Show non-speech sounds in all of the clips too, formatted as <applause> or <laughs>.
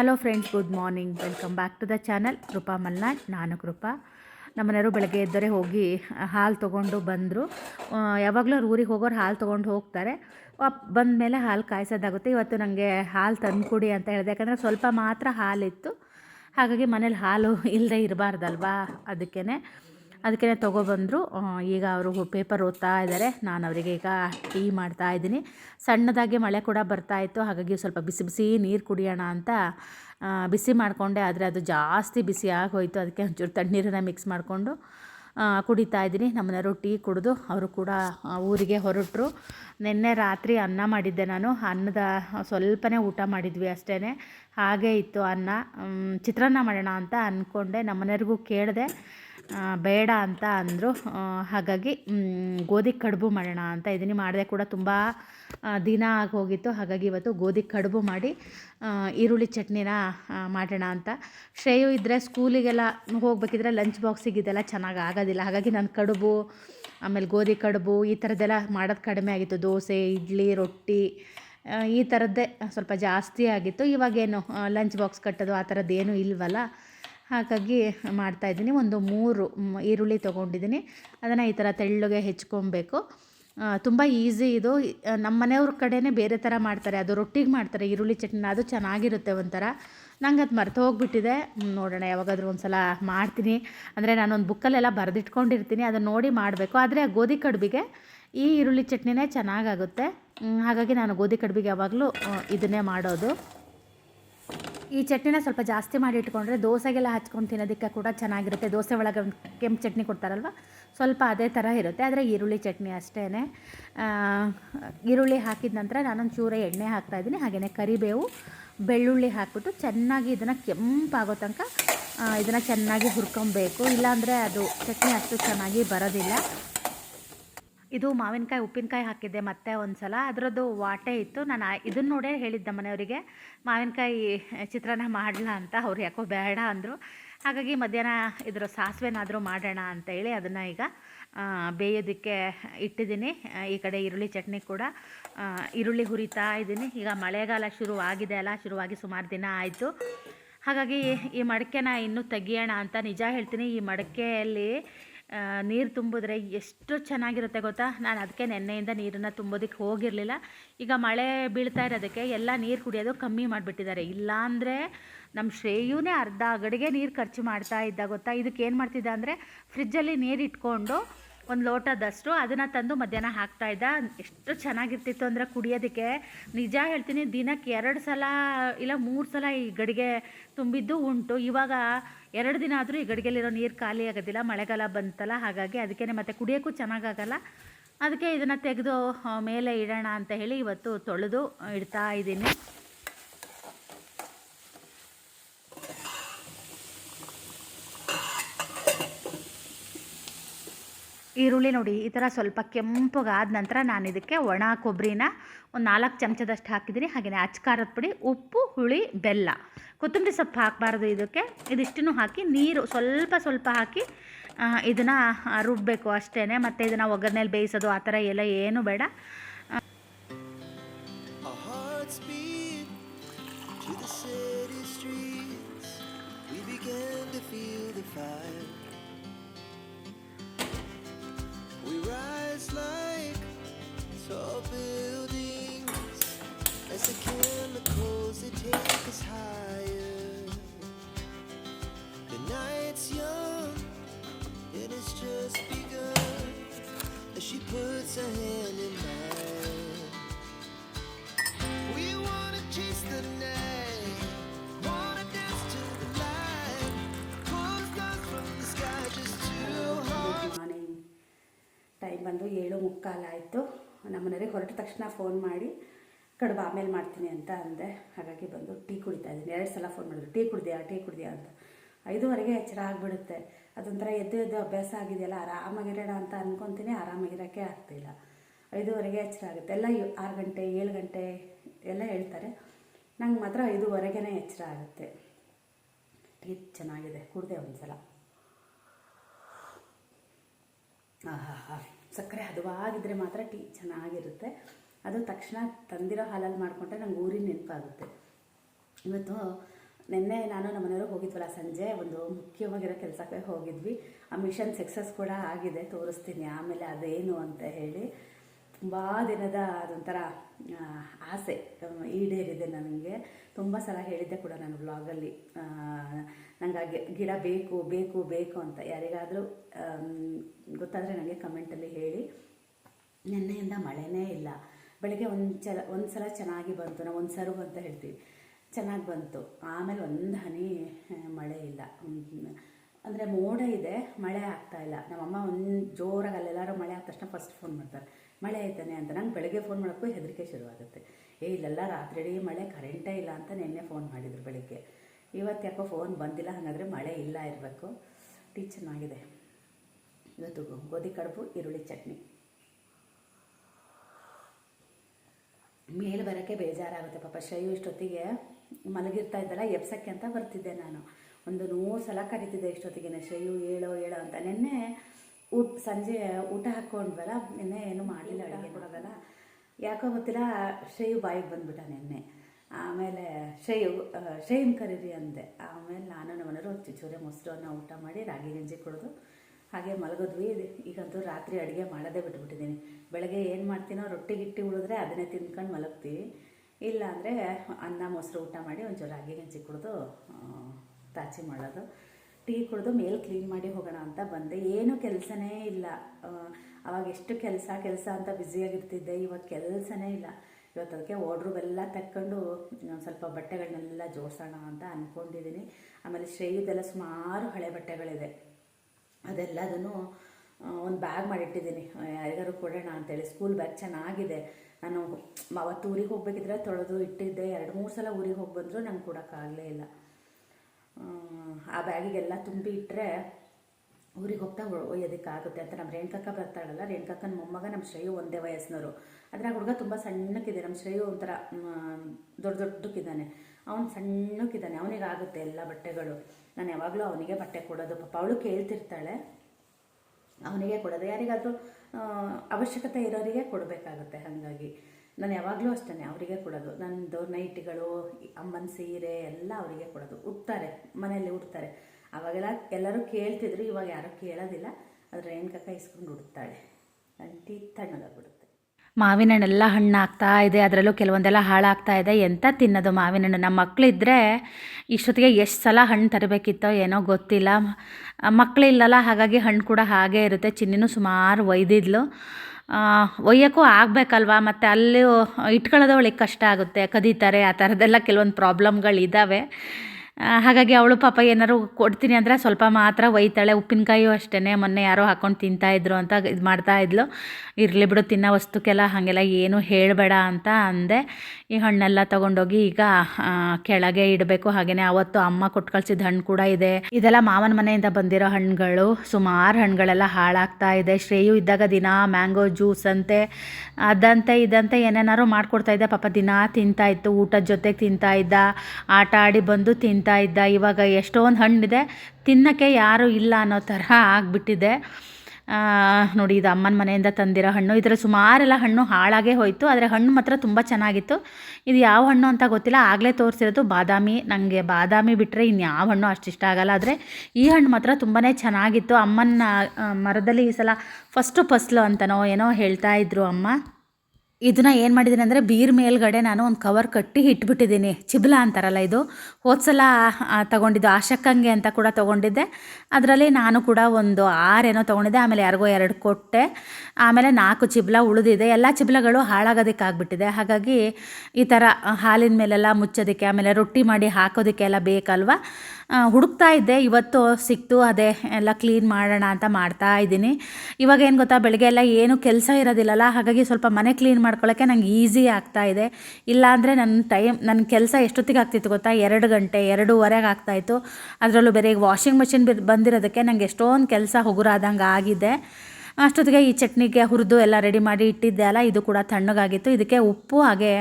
Hello friends good morning welcome back to the channel Krupa Malnad ನಾನು ಕೃಪಾ ನಮ್ಮನೆಯವರು ಬೆಳಗ್ಗೆ ಎದ್ದರೆ ಹೋಗಿ ಹಾಲು ತೊಗೊಂಡು ಬಂದರು. ಯಾವಾಗಲೂ ಊರಿಗೆ ಹೋಗೋರು ಹಾಲು ತೊಗೊಂಡು ಹೋಗ್ತಾರೆ. ಬಂದ ಮೇಲೆ ಹಾಲು ಕಾಯಿಸೋದಾಗುತ್ತೆ. ಇವತ್ತು ನನಗೆ ಹಾಲು ತಂದುಕೊಡಿ ಅಂತ ಹೇಳಿದೆ. ಯಾಕಂದರೆ ಸ್ವಲ್ಪ ಮಾತ್ರ ಹಾಲಿತ್ತು. ಹಾಗಾಗಿ ಮನೇಲಿ ಹಾಲು ಇಲ್ಲದೆ ಇರಬಾರ್ದಲ್ವಾ? ಅದಕ್ಕೇ ಅದಕ್ಕೆ ತೊಗೊಬಂದರು ಈಗ ಅವರು ಪೇಪರ್ ಓದ್ತಾ ಇದ್ದಾರೆ ನಾನು ಅವರಿಗೆ ಈಗ ಟೀ ಮಾಡ್ತಾ ಇದ್ದೀನಿ. ಸಣ್ಣದಾಗಿ ಮಳೆ ಕೂಡ ಬರ್ತಾ ಇತ್ತು. ಹಾಗಾಗಿ ಸ್ವಲ್ಪ ಬಿಸಿ ಬಿಸಿ ನೀರು ಕುಡಿಯೋಣ ಅಂತ ಬಿಸಿ ಮಾಡಿಕೊಂಡೆ. ಆದರೆ ಅದು ಜಾಸ್ತಿ ಬಿಸಿ ಆಗೋಯಿತು. ಅದಕ್ಕೆ ಒಂಚೂರು ತಣ್ಣೀರನ್ನ ಮಿಕ್ಸ್ ಮಾಡಿಕೊಂಡು ಕುಡಿತಾ ಇದ್ದೀನಿ. ನಮ್ಮನೆಯವರು ಟೀ ಕುಡಿದು ಅವರು ಕೂಡ ಊರಿಗೆ ಹೊರಟರು. ನಿನ್ನೆ ರಾತ್ರಿ ಅನ್ನ ಮಾಡಿದ್ದೆ ನಾನು. ಅನ್ನದ ಸ್ವಲ್ಪನೇ ಊಟ ಮಾಡಿದ್ವಿ ಅಷ್ಟೇ ಹಾಗೇ ಇತ್ತು ಅನ್ನ. ಚಿತ್ರಾನ್ನ ಮಾಡೋಣ ಅಂತ ಅಂದ್ಕೊಂಡೆ ನಮ್ಮನೆಯವ್ರಿಗೂ ಕೇಳಿದೆ. ಬೇಡ ಅಂತ ಅಂದರು. ಹಾಗಾಗಿ ಗೋಧಿ ಕಡುಬು ಮಾಡೋಣ ಅಂತ ಇದನ್ನು ಮಾಡಿದೆ ಕೂಡ ತುಂಬ ದಿನ ಆಗೋಗಿತ್ತು. ಹಾಗಾಗಿ ಇವತ್ತು ಗೋಧಿ ಕಡುಬು ಮಾಡಿ ಈರುಳ್ಳಿ ಚಟ್ನಿನ ಮಾಡೋಣ ಅಂತ. ಶ್ರೇಯು ಇದ್ದರೆ ಸ್ಕೂಲಿಗೆಲ್ಲ ಹೋಗ್ಬೇಕಿದ್ರೆ ಲಂಚ್ ಬಾಕ್ಸಿಗೆ ಇದೆಲ್ಲ ಚೆನ್ನಾಗಿ ಆಗೋದಿಲ್ಲ. ಹಾಗಾಗಿ ನಾನು ಕಡುಬು, ಆಮೇಲೆ ಗೋಧಿ ಕಡುಬು ಈ ಥರದ್ದೆಲ್ಲ ಮಾಡೋದು ಕಡಿಮೆ ಆಗಿತ್ತು. ದೋಸೆ, ಇಡ್ಲಿ, ರೊಟ್ಟಿ ಈ ಥರದ್ದೇ ಸ್ವಲ್ಪ ಜಾಸ್ತಿ ಆಗಿತ್ತು. ಇವಾಗೇನು ಲಂಚ್ ಬಾಕ್ಸ್ ಕಟ್ಟೋದು ಆ ಥರದ್ದು ಏನೂ ಇಲ್ವಲ್ಲ. ಹಾಗಾಗಿ ಮಾಡ್ತಾಯಿದ್ದೀನಿ ಒಂದು ಮೂರು ಈರುಳ್ಳಿ ತೊಗೊಂಡಿದ್ದೀನಿ. ಅದನ್ನು ಈ ಥರ ತೆಳ್ಳಗೆ ಹೆಚ್ಕೊಬೇಕು. ತುಂಬ ಈಸಿ ಇದು. ನಮ್ಮ ಮನೆಯವ್ರ ಕಡೆನೇ ಬೇರೆ ಥರ ಮಾಡ್ತಾರೆ. ಅದು ರೊಟ್ಟಿಗೆ ಮಾಡ್ತಾರೆ. ಈರುಳ್ಳಿ ಚಟ್ನಿ ಅದು ಚೆನ್ನಾಗಿರುತ್ತೆ ಒಂಥರ. ನಂಗೆ ಅದು ಮರ್ತು ಹೋಗ್ಬಿಟ್ಟಿದೆ. ನೋಡೋಣ ಯಾವಾಗಾದ್ರೂ ಒಂದು ಸಲ ಮಾಡ್ತೀನಿ. ಅಂದರೆ ನಾನೊಂದು ಬುಕ್ಕಲ್ಲೆಲ್ಲ ಬರೆದಿಟ್ಕೊಂಡಿರ್ತೀನಿ. ಅದನ್ನು ನೋಡಿ ಮಾಡಬೇಕು. ಆದರೆ ಗೋಧಿ ಕಡುಬಿಗೆ ಈ ಈರುಳ್ಳಿ ಚಟ್ನಿನೇ ಚೆನ್ನಾಗಾಗುತ್ತೆ. ಹಾಗಾಗಿ ನಾನು ಗೋಧಿ ಕಡುಬಿಗೆ ಯಾವಾಗಲೂ ಇದನ್ನೇ ಮಾಡೋದು. ಈ ಚಟ್ನಿನ ಸ್ವಲ್ಪ ಜಾಸ್ತಿ ಮಾಡಿ ಇಟ್ಕೊಂಡ್ರೆ ದೋಸೆಗೆಲ್ಲ ಹಚ್ಕೊಂಡು ತಿನ್ನೋದಕ್ಕೆ ಕೂಡ ಚೆನ್ನಾಗಿರುತ್ತೆ. ದೋಸೆ ಒಳಗೆ ಕೆಂಪು ಚಟ್ನಿ ಕೊಡ್ತಾರಲ್ವ? ಸ್ವಲ್ಪ ಅದೇ ಥರ ಇರುತ್ತೆ. ಆದರೆ ಈರುಳ್ಳಿ ಚಟ್ನಿ ಅಷ್ಟೇ ಈರುಳ್ಳಿ ಹಾಕಿದ ನಂತರ ನಾನೊಂದು ಚೂರ ಎಣ್ಣೆ ಹಾಕ್ತಾಯಿದ್ದೀನಿ ಹಾಗೆಯೇ ಕರಿಬೇವು, ಬೆಳ್ಳುಳ್ಳಿ ಹಾಕ್ಬಿಟ್ಟು ಚೆನ್ನಾಗಿ ಇದನ್ನು ಕೆಂಪಾಗೋ ತನಕ ಇದನ್ನು ಚೆನ್ನಾಗಿ ಹುರ್ಕೊಬೇಕು. ಇಲ್ಲಾಂದರೆ ಅದು ಚಟ್ನಿ ಅಷ್ಟು ಚೆನ್ನಾಗಿ ಬರೋದಿಲ್ಲ. ಇದು ಮಾವಿನಕಾಯಿ, ಉಪ್ಪಿನಕಾಯಿ ಹಾಕಿದ್ದೆ ಮತ್ತೆ ಒಂದು ಸಲ ಅದರದ್ದು ವಾಟೆ ಇತ್ತು. ನಾನು ಇದನ್ನು ನೋಡೇ ಹೇಳಿದ್ದೆ ಮನೆಯವರಿಗೆ, ಮಾವಿನಕಾಯಿ ಚಿತ್ರಾನ್ನ ಮಾಡಲಾ ಅಂತ. ಅವ್ರು ಯಾಕೋ ಬೇಡ ಅಂದರು. ಹಾಗಾಗಿ ಮಧ್ಯಾಹ್ನ ಇದರ ಸಾಸಿವೆನಾದರೂ ಮಾಡೋಣ ಅಂತ ಹೇಳಿ ಅದನ್ನು ಈಗ ಬೇಯೋದಕ್ಕೆ ಇಟ್ಟಿದ್ದೀನಿ. ಈ ಕಡೆ ಈರುಳ್ಳಿ ಚಟ್ನಿ ಕೂಡ ಈರುಳ್ಳಿ ಹುರಿತಾ ಇದ್ದೀನಿ. ಈಗ ಮಳೆಗಾಲ ಶುರುವಾಗಿದೆ ಅಲ್ಲ, ಶುರುವಾಗಿ ಸುಮಾರು ದಿನ ಆಯಿತು. ಹಾಗಾಗಿ ಈ ಮಡಕೆನ ಇನ್ನೂ ತೆಗಿಯೋಣ ಅಂತ ನಿಜ ಹೇಳ್ತೀನಿ. ಈ ಮಡಕೆಯಲ್ಲಿ ನೀರು ತುಂಬಿದ್ರೆ ಎಷ್ಟು ಚೆನ್ನಾಗಿರುತ್ತೆ ಗೊತ್ತಾ? ನಾನು ಅದಕ್ಕೆ ನೆನ್ನೆಯಿಂದ ನೀರನ್ನು ತುಂಬೋದಕ್ಕೆ ಹೋಗಿರಲಿಲ್ಲ. ಈಗ ಮಳೆ ಬೀಳ್ತಾ ಇರೋದಕ್ಕೆ ಎಲ್ಲ ನೀರು ಕುಡಿಯೋದು ಕಮ್ಮಿ ಮಾಡಿಬಿಟ್ಟಿದ್ದಾರೆ. ಇಲ್ಲಾಂದರೆ ನಮ್ಮ ಶ್ರೇಯೂನೇ ಅರ್ಧ ಅಗಡಿಗೆ ನೀರು ಖರ್ಚು ಮಾಡ್ತಾ ಇದ್ದ ಗೊತ್ತಾ? ಇದಕ್ಕೆ ಏನು ಮಾಡ್ತಿದ್ದ ಅಂದರೆ ಫ್ರಿಜ್ಜಲ್ಲಿ ನೀರು ಇಟ್ಕೊಂಡು ಒಂದು ಲೋಟದಷ್ಟು ಅದನ್ನು ತಂದು ಮಧ್ಯಾಹ್ನ ಹಾಕ್ತಾಯಿದ್ದ ಎಷ್ಟು ಚೆನ್ನಾಗಿರ್ತಿತ್ತು ಅಂದರೆ ಕುಡಿಯೋದಕ್ಕೆ. ನಿಜ ಹೇಳ್ತೀನಿ, ದಿನಕ್ಕೆ ಎರಡು ಸಲ ಇಲ್ಲ ಮೂರು ಸಲ ಈ ಗಡಿಗೆ ತುಂಬಿದ್ದು ಉಂಟು. ಇವಾಗ ಎರಡು ದಿನ ಆದರೂ ಈ ಗಡಿಗೆಲಿರೋ ನೀರು ಖಾಲಿ ಆಗೋದಿಲ್ಲ, ಮಳೆಗಾಲ ಬಂತಲ್ಲ, ಹಾಗಾಗಿ ಅದಕ್ಕೇ ಮತ್ತೆ ಕುಡಿಯೋಕ್ಕೂ ಚೆನ್ನಾಗಾಗಲ್ಲ. ಅದಕ್ಕೆ ಇದನ್ನು ತೆಗೆದು ಮೇಲೆ ಇಡೋಣ ಅಂತ ಹೇಳಿ ಇವತ್ತು ತೊಳೆದು ಇಡ್ತಾ ಇದ್ದೀನಿ. ಈರುಳ್ಳಿ ನೋಡಿ, ಈ ಥರ ಸ್ವಲ್ಪ ಕೆಂಪಗಾದ ನಂತರ ನಾನು ಇದಕ್ಕೆ ಒಣ ಕೊಬ್ಬರಿನ ಒಂದು ನಾಲ್ಕು ಚಮಚದಷ್ಟು ಹಾಕಿದ್ದೀನಿ. ಹಾಗೆಯೇ ಅಚ್ಕಾರದ ಪುಡಿ, ಉಪ್ಪು, ಹುಳಿ, ಬೆಲ್ಲ. ಕೊತ್ತಂಬರಿ ಸೊಪ್ಪು ಹಾಕಬಾರ್ದು ಇದಕ್ಕೆ. ಇದಿಷ್ಟನ್ನು ಹಾಕಿ ನೀರು ಸ್ವಲ್ಪ ಸ್ವಲ್ಪ ಹಾಕಿ ಇದನ್ನು ರುಬ್ಬಬೇಕು ಅಷ್ಟೇ ಮತ್ತು ಇದನ್ನು ಒಗ್ಗರಣೆಯಲ್ಲಿ ಬೇಯಿಸೋದು, ಆ ಥರ ಎಲ್ಲ ಏನೂ ಬೇಡ. tall buildings as the chemicals they take us higher. The night's young and it's just begun as she puts her hand in mine. We wanna chase the night, wanna dance to the light. Pull stars from the sky just two hearts. Morning time ಬಂದು ಏಳು ಮುಕ್ಕಾಲಾಯಿತು ನಮ್ಮನೆಯವ್ರಿಗೆ ಹೊರಟ ತಕ್ಷಣ phone ಮಾಡಿ, ಕಡುಬು ಆಮೇಲೆ ಮಾಡ್ತೀನಿ ಅಂತ ಅಂದೆ. ಹಾಗಾಗಿ ಬಂದು ಟೀ ಕುಡಿತಾ ಇದ್ದೀನಿ. ಎರಡು ಸಲ ಫೋನ್ ಮಾಡಿದ್ರು. ಟೀ ಕುಡ್ದಿಯಾ? ಟೀ ಕುಡ್ದಿಯಾ? ಅಂತ. ಐದುವರೆಗೆ ಎಚ್ಚರ ಆಗಿಬಿಡುತ್ತೆ. ಅದೊಂಥರ ಎದ್ದು ಎದ್ದು ಅಭ್ಯಾಸ ಆಗಿದೆಯಲ್ಲ, ಆರಾಮಾಗಿರೋಣ ಅಂತ ಅನ್ಕೊತೀನಿ ಆರಾಮಾಗಿರೋಕ್ಕೆ ಆಗ್ತಿಲ್ಲ ಐದುವರೆಗೆ ಎಚ್ಚರ ಆಗುತ್ತೆ. ಎಲ್ಲ ಆರು ಗಂಟೆ, ಏಳು ಗಂಟೆ ಎಲ್ಲ ಹೇಳ್ತಾರೆ. ನಂಗೆ ಮಾತ್ರ ಐದುವರೆಗೇ ಎಚ್ಚರ ಆಗುತ್ತೆ. ಟೀ ಚೆನ್ನಾಗಿದೆ. ಕುಡಿದೆ ಒಂದು ಸಲ ಆಹಾ ಸಕ್ಕರೆ ಹದವಾಗಿದ್ದರೆ ಮಾತ್ರ ಟೀ ಚೆನ್ನಾಗಿರುತ್ತೆ. ಅದು ತಕ್ಷಣ ತಂದಿರೋ ಹಾಲಲ್ಲಿ ಮಾಡಿಕೊಂಡ್ರೆ ನಂಗೆ ಊರಿನ ನೆನಪಾಗುತ್ತೆ. ಇವತ್ತು ನಿನ್ನೆ ನಾನು ನಮ್ಮ ಮನೆಯವ್ರಿಗೆ ಹೋಗಿದ್ವಲ್ಲ, ಸಂಜೆ ಒಂದು ಮುಖ್ಯವಾಗಿರೋ ಕೆಲಸಕ್ಕೆ ಹೋಗಿದ್ವಿ. ಆ ಮಿಷನ್ ಸಕ್ಸಸ್ ಕೂಡ ಆಗಿದೆ, ತೋರಿಸ್ತೀನಿ. ಆಮೇಲೆ ಅದೇನು ಅಂತ ಹೇಳಿ ತುಂಬ ದಿನದ ಅದೊಂಥರ ಆಸೆ ಈಡೇರಿದೆ ನನಗೆ. ತುಂಬ ಸಲ ಹೇಳಿದ್ದೆ ಕೂಡ ನಾನು ಬ್ಲಾಗಲ್ಲಿ ನನಗೆ ಗಿಡ ಬೇಕು ಬೇಕು ಬೇಕು ಅಂತ. ಯಾರಿಗಾದರೂ ಗೊತ್ತಾದರೆ ನನಗೆ ಕಮೆಂಟಲ್ಲಿ ಹೇಳಿ. ನಿನ್ನೆಯಿಂದ ಮಳೆನೇ ಇಲ್ಲ. ಬೆಳಗ್ಗೆ ಒಂದು ಚಲ ಒಂದು ಸಲ ಚೆನ್ನಾಗಿ ಬಂತು. ನಾವು ಒಂದು ಸರು ಅಂತ ಹೇಳ್ತೀವಿ. ಚೆನ್ನಾಗಿ ಬಂತು. ಆಮೇಲೆ ಒಂದು ಹನಿ ಮಳೆ ಇಲ್ಲ. ಅಂದರೆ ಮೋಡ ಇದೆ, ಮಳೆ ಆಗ್ತಾ ಇಲ್ಲ. ನಮ್ಮಮ್ಮ ಒಂದು ಜೋರಾಗಿ ಅಲ್ಲೆಲ್ಲರೂ ಮಳೆ ಆದ ತಕ್ಷಣ ಫಸ್ಟ್ ಫೋನ್ ಮಾಡ್ತಾರೆ. ಮಳೆ ಆಯ್ತಾನೆ ಅಂತ. ನಂಗೆ ಬೆಳಗ್ಗೆ ಫೋನ್ ಮಾಡೋಕ್ಕೂ ಹೆದರಿಕೆ ಶುರುವಾಗುತ್ತೆ. ಏ, ಇಲ್ಲೆಲ್ಲ ರಾತ್ರಿ ಮಳೆ ಕರೆಂಟೇ ಇಲ್ಲ ಅಂತ ನಿನ್ನೆ ಫೋನ್ ಮಾಡಿದ್ರು ಬೆಳಗ್ಗೆ. ಇವತ್ತು ಯಾಕೋ ಫೋನ್ ಬಂದಿಲ್ಲ, ಹಾಗಾದರೆ ಮಳೆ ಇಲ್ಲ ಇರಬೇಕು. ಟೀ ಚೆನ್ನಾಗಿದೆ ಇವತ್ತು ಗೋಧಿ ಕಡುಬು, ಈರುಳ್ಳಿ ಚಟ್ನಿ. ಮೇಲೆ ಬರೋಕ್ಕೆ ಬೇಜಾರಾಗುತ್ತೆ ಪಾಪ. ಶೈವ್ ಇಷ್ಟೊತ್ತಿಗೆ ಮಲಗಿರ್ತಾ ಇದ್ದಲ್ಲ ಎಬ್ಸಕ್ಕೆ ಅಂತ ಬರ್ತಿದ್ದೆ ನಾನು. ಒಂದು ನೂರು ಸಲ ಕರಿತಿದ್ದೆ ಇಷ್ಟೊತ್ತಿಗೆ ಶೈವ್ ಏಳೋ ಏಳೋ ಅಂತ. ನಿನ್ನೆ ಊಟ ಸಂಜೆ ಊಟ ಹಾಕ್ಕೊಂಡ್ವಲ್ಲ ನಿನ್ನೆ ಏನು ಮಾಡಲಿಲ್ಲ ಅಡುಗೆ ಕೊಡೋದಲ್ಲ ಯಾಕೋ ಗೊತ್ತಿಲ್ಲ ಶೈವ್ ಬಾಯಿಗೆ ಬಂದ್ಬಿಟ್ಟ ನಿನ್ನೆ. ಆಮೇಲೆ ಶೈವ್ ಶೈನ್ ಕರೀರಿ ಅಂದೆ. ಆಮೇಲೆ ನಾನು ನಮ್ಮನೆಯವರು ಚೂರೆ ಮೊಸರನ್ನ ಊಟ ಮಾಡಿ ರಾಗಿ ಗಂಜಿ ಕುಡಿದು ಹಾಗೆ ಮಲಗಿದ್ವಿ. ಈಗಂತೂ ರಾತ್ರಿ ಅಡುಗೆ ಮಾಡೋದೇ ಬಿಟ್ಬಿಟ್ಟಿದ್ದೀನಿ. ಬೆಳಗ್ಗೆ ಏನು ಮಾಡ್ತೀನೋ ರೊಟ್ಟಿ ಗಿಟ್ಟಿ ಉಳಿದ್ರೆ ಅದನ್ನೇ ತಿಂದ್ಕೊಂಡು ಮಲಗ್ತೀವಿ ಇಲ್ಲಾಂದರೆ ಅನ್ನ ಮೊಸರು ಊಟ ಮಾಡಿ ಒಂಚೂರು ರಾಗಿ ಗಂಜಿ ಕುಡಿದು ತಾಚಿ ಮಾಡೋದು ಟೀ ಕುಡಿದು ಮೇಲೆ ಕ್ಲೀನ್ ಮಾಡಿ ಹೋಗೋಣ ಅಂತ ಬಂದೆ. ಏನು ಕೆಲಸನೇ ಇಲ್ಲ. ಅವಾಗ ಎಷ್ಟು ಕೆಲಸ ಕೆಲಸ ಅಂತ ಬ್ಯುಸಿಯಾಗಿರ್ತಿದ್ದೆ ಇವಾಗ ಕೆಲಸನೇ ಇಲ್ಲ. ಇವತ್ತು ಅದಕ್ಕೆ ಓಡ್ರುವೆಲ್ಲ ತಕ್ಕೊಂಡು ಸ್ವಲ್ಪ ಬಟ್ಟೆಗಳನ್ನೆಲ್ಲ ಜೋಡಿಸೋಣ ಅಂತ ಅಂದ್ಕೊಂಡಿದ್ದೀನಿ ಆಮೇಲೆ ಶ್ರೇಯುದೆಲ್ಲ ಸುಮಾರು ಹಳೆ ಬಟ್ಟೆಗಳಿದೆ. ಅದೆಲ್ಲದನ್ನು ಒಂದು ಬ್ಯಾಗ್ ಮಾಡಿಟ್ಟಿದ್ದೀನಿ ಯಾರಿಗಾರು ಕೊಡೋಣ ಅಂತೇಳಿ. ಸ್ಕೂಲ್ ಬ್ಯಾಗ್ ಚೆನ್ನಾಗಿದೆ. ನಾನು ಅವತ್ತು ಊರಿಗೆ ಹೋಗ್ಬೇಕಿದ್ರೆ ತೊಳೆದು ಇಟ್ಟಿದ್ದೆ. ಎರಡು ಮೂರು ಸಲ ಊರಿಗೆ ಹೋಗಿ ಬಂದರೂ ನಂಗೆ ಕೊಡೋಕ್ಕಾಗಲೇ ಇಲ್ಲ. ಆ, ಬ್ಯಾಗಿಗೆಲ್ಲ ತುಂಬಿ ಇಟ್ಟರೆ ಊರಿಗೆ ಹೋಗ್ತಾ ಒಯ್ಯೋದಕ್ಕಾಗುತ್ತೆ ಅಂತ ನಮ್ಮ ರೇಣುಕಕ್ಕ ಬರ್ತಾಳಲ್ಲ ರೇಣುಕಕ್ಕನ ಮೊಮ್ಮಗ ನಮ್ಮ ಶ್ರೇಯು ಒಂದೇ ವಯಸ್ಸಿನವರು. ಆದರೆ ಆ ಹುಡುಗ ತುಂಬ ಸಣ್ಣಕ್ಕಿದೆ ನಮ್ಮ ಶ್ರೇಯು ಒಂಥರ ದೊಡ್ಡ ದೊಡ್ಡಕ್ಕಿದ್ದಾನೆ. ಅವನು ಸಣ್ಣಕ್ಕಿದ್ದಾನೆ ಅವನಿಗೆ ಆಗುತ್ತೆ ಎಲ್ಲ ಬಟ್ಟೆಗಳು. ನಾನು ಯಾವಾಗಲೂ ಅವನಿಗೆ ಬಟ್ಟೆ ಕೊಡೋದು ಪಾಪ ಅವಳು ಕೇಳ್ತಿರ್ತಾಳೆ ಅವನಿಗೆ ಕೊಡೋದು. ಯಾರಿಗಾದರೂ ಅವಶ್ಯಕತೆ ಇರೋರಿಗೆ ಕೊಡಬೇಕಾಗುತ್ತೆ ಹಾಗಾಗಿ. ನಾನು ಯಾವಾಗಲೂ ಅಷ್ಟೇ ಅವರಿಗೆ ಕೊಡೋದು. ನಂದು ನೈಟಿಗಳು, ಅಮ್ಮನ ಸೀರೆ ಎಲ್ಲ ಅವರಿಗೆ ಕೊಡೋದು. ಉಡ್ತಾರೆ, ಮನೆಯಲ್ಲಿ ಉಡ್ತಾರೆ. ಅವಾಗೆಲ್ಲ ಎಲ್ಲರೂ ಕೇಳ್ತಿದ್ರು, ಇವಾಗ ಯಾರೂ ಕೇಳೋದಿಲ್ಲ. ಆದರೆ ರೇಣುಕಕ್ಕ ಇಸ್ಕೊಂಡು ಉಡ್ತಾಳೆ. ಅಂಟಿ ತಣ್ಣಗಾಗ್ಬಿಡುತ್ತೆ ಮಾವಿನ ಹಣ್ಣೆಲ್ಲ ಹಣ್ಣು ಆಗ್ತಾ ಇದೆ, ಅದರಲ್ಲೂ ಕೆಲವೊಂದೆಲ್ಲ ಹಾಳಾಗ್ತಾ ಇದೆ. ಎಂತ ತಿನ್ನೋದು ಮಾವಿನ ಹಣ್ಣು ನಮ್ಮ ಮಕ್ಕಳಿದ್ರೆ ಇಷ್ಟೊತ್ತಿಗೆ ಎಷ್ಟು ಸಲ ಹಣ್ಣು ತರಬೇಕಿತ್ತೋ ಏನೋ ಗೊತ್ತಿಲ್ಲ. ಮಕ್ಕಳಿಲ್ಲಲ್ಲ ಹಾಗಾಗಿ ಹಣ್ಣು ಕೂಡ ಹಾಗೇ ಇರುತ್ತೆ. ಚಿನ್ನಿನೂ ಸುಮಾರು ಒಯ್ದಿದ್ಲು. ಒಯ್ಯೋಕ್ಕೂ ಆಗಬೇಕಲ್ವಾ? ಮತ್ತು ಅಲ್ಲಿ ಇಟ್ಕೊಳ್ಳೋದು ಅವಳಿಗೆ ಕಷ್ಟ ಆಗುತ್ತೆ. ಕದೀತಾರೆ, ಆ ಥರದ್ದೆಲ್ಲ ಕೆಲವೊಂದು ಪ್ರಾಬ್ಲಮ್ಗಳಿದ್ದಾವೆ ಹಾಗಾಗಿ ಅವಳು ಪಾಪ ಏನಾದ್ರು ಕೊಡ್ತೀನಿ ಅಂದರೆ ಸ್ವಲ್ಪ ಮಾತ್ರ ಒಯ್ತಾಳೆ. ಉಪ್ಪಿನಕಾಯಿಯೂ ಅಷ್ಟೇ ಮೊನ್ನೆ ಯಾರೋ ಹಾಕೊಂಡು ತಿಂತಾಯಿದ್ರು ಅಂತ ಇದು ಮಾಡ್ತಾಯಿದ್ಲು ಇರಲಿ ಬಿಡು, ತಿನ್ನೋ ವಸ್ತುಕ್ಕೆಲ್ಲ ಹಾಗೆಲ್ಲ ಏನು ಹೇಳಬೇಡ ಅಂತ ಅಂದೆ. ಈ ಹಣ್ಣೆಲ್ಲ ತಗೊಂಡೋಗಿ ಈಗ ಕೆಳಗೆ ಇಡಬೇಕು. ಹಾಗೆಯೇ ಅವತ್ತು ಅಮ್ಮ ಕೊಟ್ಟು ಕಳ್ಸಿದ ಹಣ್ಣು ಕೂಡ ಇದೆ. ಇದೆಲ್ಲ ಮಾವನ ಮನೆಯಿಂದ ಬಂದಿರೋ ಹಣ್ಣುಗಳು. ಸುಮಾರು ಹಣ್ಣುಗಳೆಲ್ಲ ಹಾಳಾಗ್ತಾ ಇದೆ. ಶ್ರೇಯು ಇದ್ದಾಗ ದಿನ ಮ್ಯಾಂಗೋ ಜ್ಯೂಸ್ ಅಂತೆ, ಅದಂತೆ, ಇದಂತೆ ಏನೇನಾರು ಮಾಡ್ಕೊಡ್ತಾ ಇದ್ದ. ಪಾಪ ದಿನ ತಿಂತಾ ಇತ್ತು, ಊಟದ ಜೊತೆಗೆ ತಿಂತಾ ಇದ್ದ, ಆಟ ಆಡಿ ಬಂದು ತಿಂತಾ ಇದ್ದ. ಇವಾಗ ಎಷ್ಟೊಂದು ಹಣ್ಣಿದೆ, ತಿನ್ನೋಕ್ಕೆ ಯಾರೂ ಇಲ್ಲ ಅನ್ನೋ ಥರ ಆಗಿಬಿಟ್ಟಿದೆ. ನೋಡಿ ಇದು ಅಮ್ಮನ ಮನೆಯಿಂದ ತಂದಿರೋ ಹಣ್ಣು. ಇದರ ಸುಮಾರೆಲ್ಲ ಹಣ್ಣು ಹಾಳಾಗೇ ಹೋಯಿತು, ಆದರೆ ಹಣ್ಣು ಮಾತ್ರ ತುಂಬ ಚೆನ್ನಾಗಿತ್ತು. ಇದು ಯಾವ ಹಣ್ಣು ಅಂತ ಗೊತ್ತಿಲ್ಲ, ಆಗಲೇ ತೋರಿಸಿರೋದು ಬಾದಾಮಿ. ನನಗೆ ಬಾದಾಮಿ ಬಿಟ್ಟರೆ ಇನ್ಯಾವ ಹಣ್ಣು ಅಷ್ಟು ಇಷ್ಟ ಆಗಲ್ಲ. ಆದರೆ ಈ ಹಣ್ಣು ಮಾತ್ರ ತುಂಬಾ ಚೆನ್ನಾಗಿತ್ತು. ಅಮ್ಮನ ಮರದಲ್ಲಿ ಈ ಸಲ ಫಸ್ಟು ಫಸ್ಲು ಅಂತನೋ ಏನೋ ಹೇಳ್ತಾ ಇದ್ರು ಅಮ್ಮ. ಇದನ್ನ ಏನು ಮಾಡಿದ್ದೀನಿ ಅಂದರೆ ಬೀರ್ ಮೇಲ್ಗಡೆ ನಾನು ಒಂದು ಕವರ್ ಕಟ್ಟಿ ಇಟ್ಬಿಟ್ಟಿದ್ದೀನಿ ಚಿಬ್ಲ ಅಂತಾರಲ್ಲ ಇದು. ಹೋದ್ಸಲ ತಗೊಂಡಿದ್ದು ಆಶಕ್ಕಂಗೆ ಅಂತ ಕೂಡ ತೊಗೊಂಡಿದ್ದೆ. ಅದರಲ್ಲಿ ನಾನು ಕೂಡ ಒಂದು ಆರೇನೋ ತೊಗೊಂಡಿದ್ದೆ, ಆಮೇಲೆ ಯಾರಿಗೋ ಎರಡು ಕೊಟ್ಟೆ. ಆಮೇಲೆ ನಾಲ್ಕು ಚಿಬ್ಲ ಉಳಿದಿದೆ. ಎಲ್ಲ ಚಿಬ್ಲಗಳು ಹಾಳಾಗೋದಕ್ಕಾಗ್ಬಿಟ್ಟಿದೆ. ಹಾಗಾಗಿ ಈ ಥರ ಹಾಲಿನ ಮೇಲೆಲ್ಲ ಮುಚ್ಚೋದಕ್ಕೆ, ಆಮೇಲೆ ರೊಟ್ಟಿ ಮಾಡಿ ಹಾಕೋದಕ್ಕೆ ಎಲ್ಲ ಬೇಕಲ್ವ? ಹುಡುಕ್ತಾ ಇದ್ದೆ. ಇವತ್ತು ಸಿಕ್ತು, ಅದೇ ಎಲ್ಲ ಕ್ಲೀನ್ ಮಾಡೋಣ ಅಂತ ಮಾಡ್ತಾ ಇದ್ದೀನಿ. ಇವಾಗ ಏನು ಗೊತ್ತಾ, ಬೆಳಗ್ಗೆ ಎಲ್ಲ ಏನು ಕೆಲಸ ಇರೋದಿಲ್ಲಲ್ಲ, ಹಾಗಾಗಿ ಸ್ವಲ್ಪ ಮನೆ ಕ್ಲೀನ್ ಮಾಡ್ಕೊಳ್ಳೋಕ್ಕೆ ನಂಗೆ ಈಸಿ ಆಗ್ತಾ ಇದೆ. ಇಲ್ಲಾಂದರೆ ನನ್ನ ಟೈಮ್ ನನ್ನ ಕೆಲಸ ಎಷ್ಟೊತ್ತಿಗೆ ಆಗ್ತಿತ್ತು ಗೊತ್ತಾ? ಎರಡು ಗಂಟೆ, ಎರಡೂವರೆಗೆ ಆಗ್ತಾಯಿತ್ತು ಅದರಲ್ಲೂ ಬೇರೆ ವಾಷಿಂಗ್ ಮಿಷಿನ್ ಬಂದಿರೋದಕ್ಕೆ ನಂಗೆ ಎಷ್ಟೊಂದು ಕೆಲಸ ಹುಗುರಾದಂಗೆ ಆಗಿದೆ. ಅಷ್ಟೊತ್ತಿಗೆ ಈ ಚಟ್ನಿಗೆ ಹುರಿದು ಎಲ್ಲ ರೆಡಿ ಮಾಡಿ ಇಟ್ಟಿದ್ದೆ ಅಲ್ಲ, ಇದು ಕೂಡ ತಣ್ಣಗಾಗಿತ್ತು. ಇದಕ್ಕೆ ಉಪ್ಪು, ಹಾಗೆ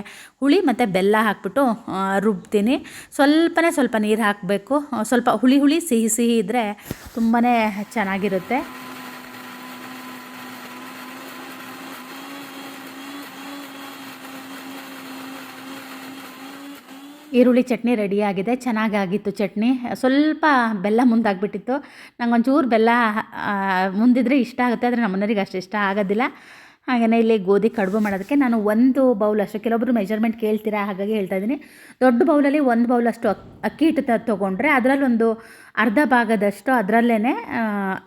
ಹುಳಿ ಮತ್ತು ಬೆಲ್ಲ ಹಾಕ್ಬಿಟ್ಟು ರುಬ್ತೀನಿ. ಸ್ವಲ್ಪನೇ ಸ್ವಲ್ಪ ನೀರು ಹಾಕಬೇಕು. ಸ್ವಲ್ಪ ಹುಳಿ ಹುಳಿ, ಸಿಹಿ ಸಿಹಿ ಇದ್ದರೆ ತುಂಬಾ ಚೆನ್ನಾಗಿರುತ್ತೆ. ಈರುಳ್ಳಿ ಚಟ್ನಿ ರೆಡಿಯಾಗಿದೆ, ಚೆನ್ನಾಗಾಗಿತ್ತು ಚಟ್ನಿ. ಸ್ವಲ್ಪ ಬೆಲ್ಲ ಮುಂದಾಗ್ಬಿಟ್ಟಿತ್ತು. ನಂಗೆ ಒಂಚೂರು ಬೆಲ್ಲ ಮುಂದಿದ್ರೆ ಇಷ್ಟ ಆಗುತ್ತೆ, ಆದರೆ ನಮ್ಮನೆಯವ್ರಿಗೆ ಅಷ್ಟು ಇಷ್ಟ ಆಗೋದಿಲ್ಲ. ಹಾಗೆಯೇ ಇಲ್ಲಿ ಗೋಧಿ ಕಡುಬು ಮಾಡೋದಕ್ಕೆ ನಾನು ಒಂದು ಬೌಲ್ ಅಷ್ಟು. ಕೆಲವೊಬ್ರು ಮೆಜರ್ಮೆಂಟ್ ಕೇಳ್ತೀರಾ ಹಾಗಾಗಿ ಹೇಳ್ತಾ ಇದ್ದೀನಿ. ದೊಡ್ಡ ಬೌಲಲ್ಲಿ ಒಂದು ಬೌಲ್ ಅಷ್ಟು ಅಕ್ಕಿ ಹಿಟ್ಟು ತೊಗೊಂಡ್ರೆ ಅದರಲ್ಲಿ ಒಂದು ಅರ್ಧ ಭಾಗದಷ್ಟು ಅದರಲ್ಲೇ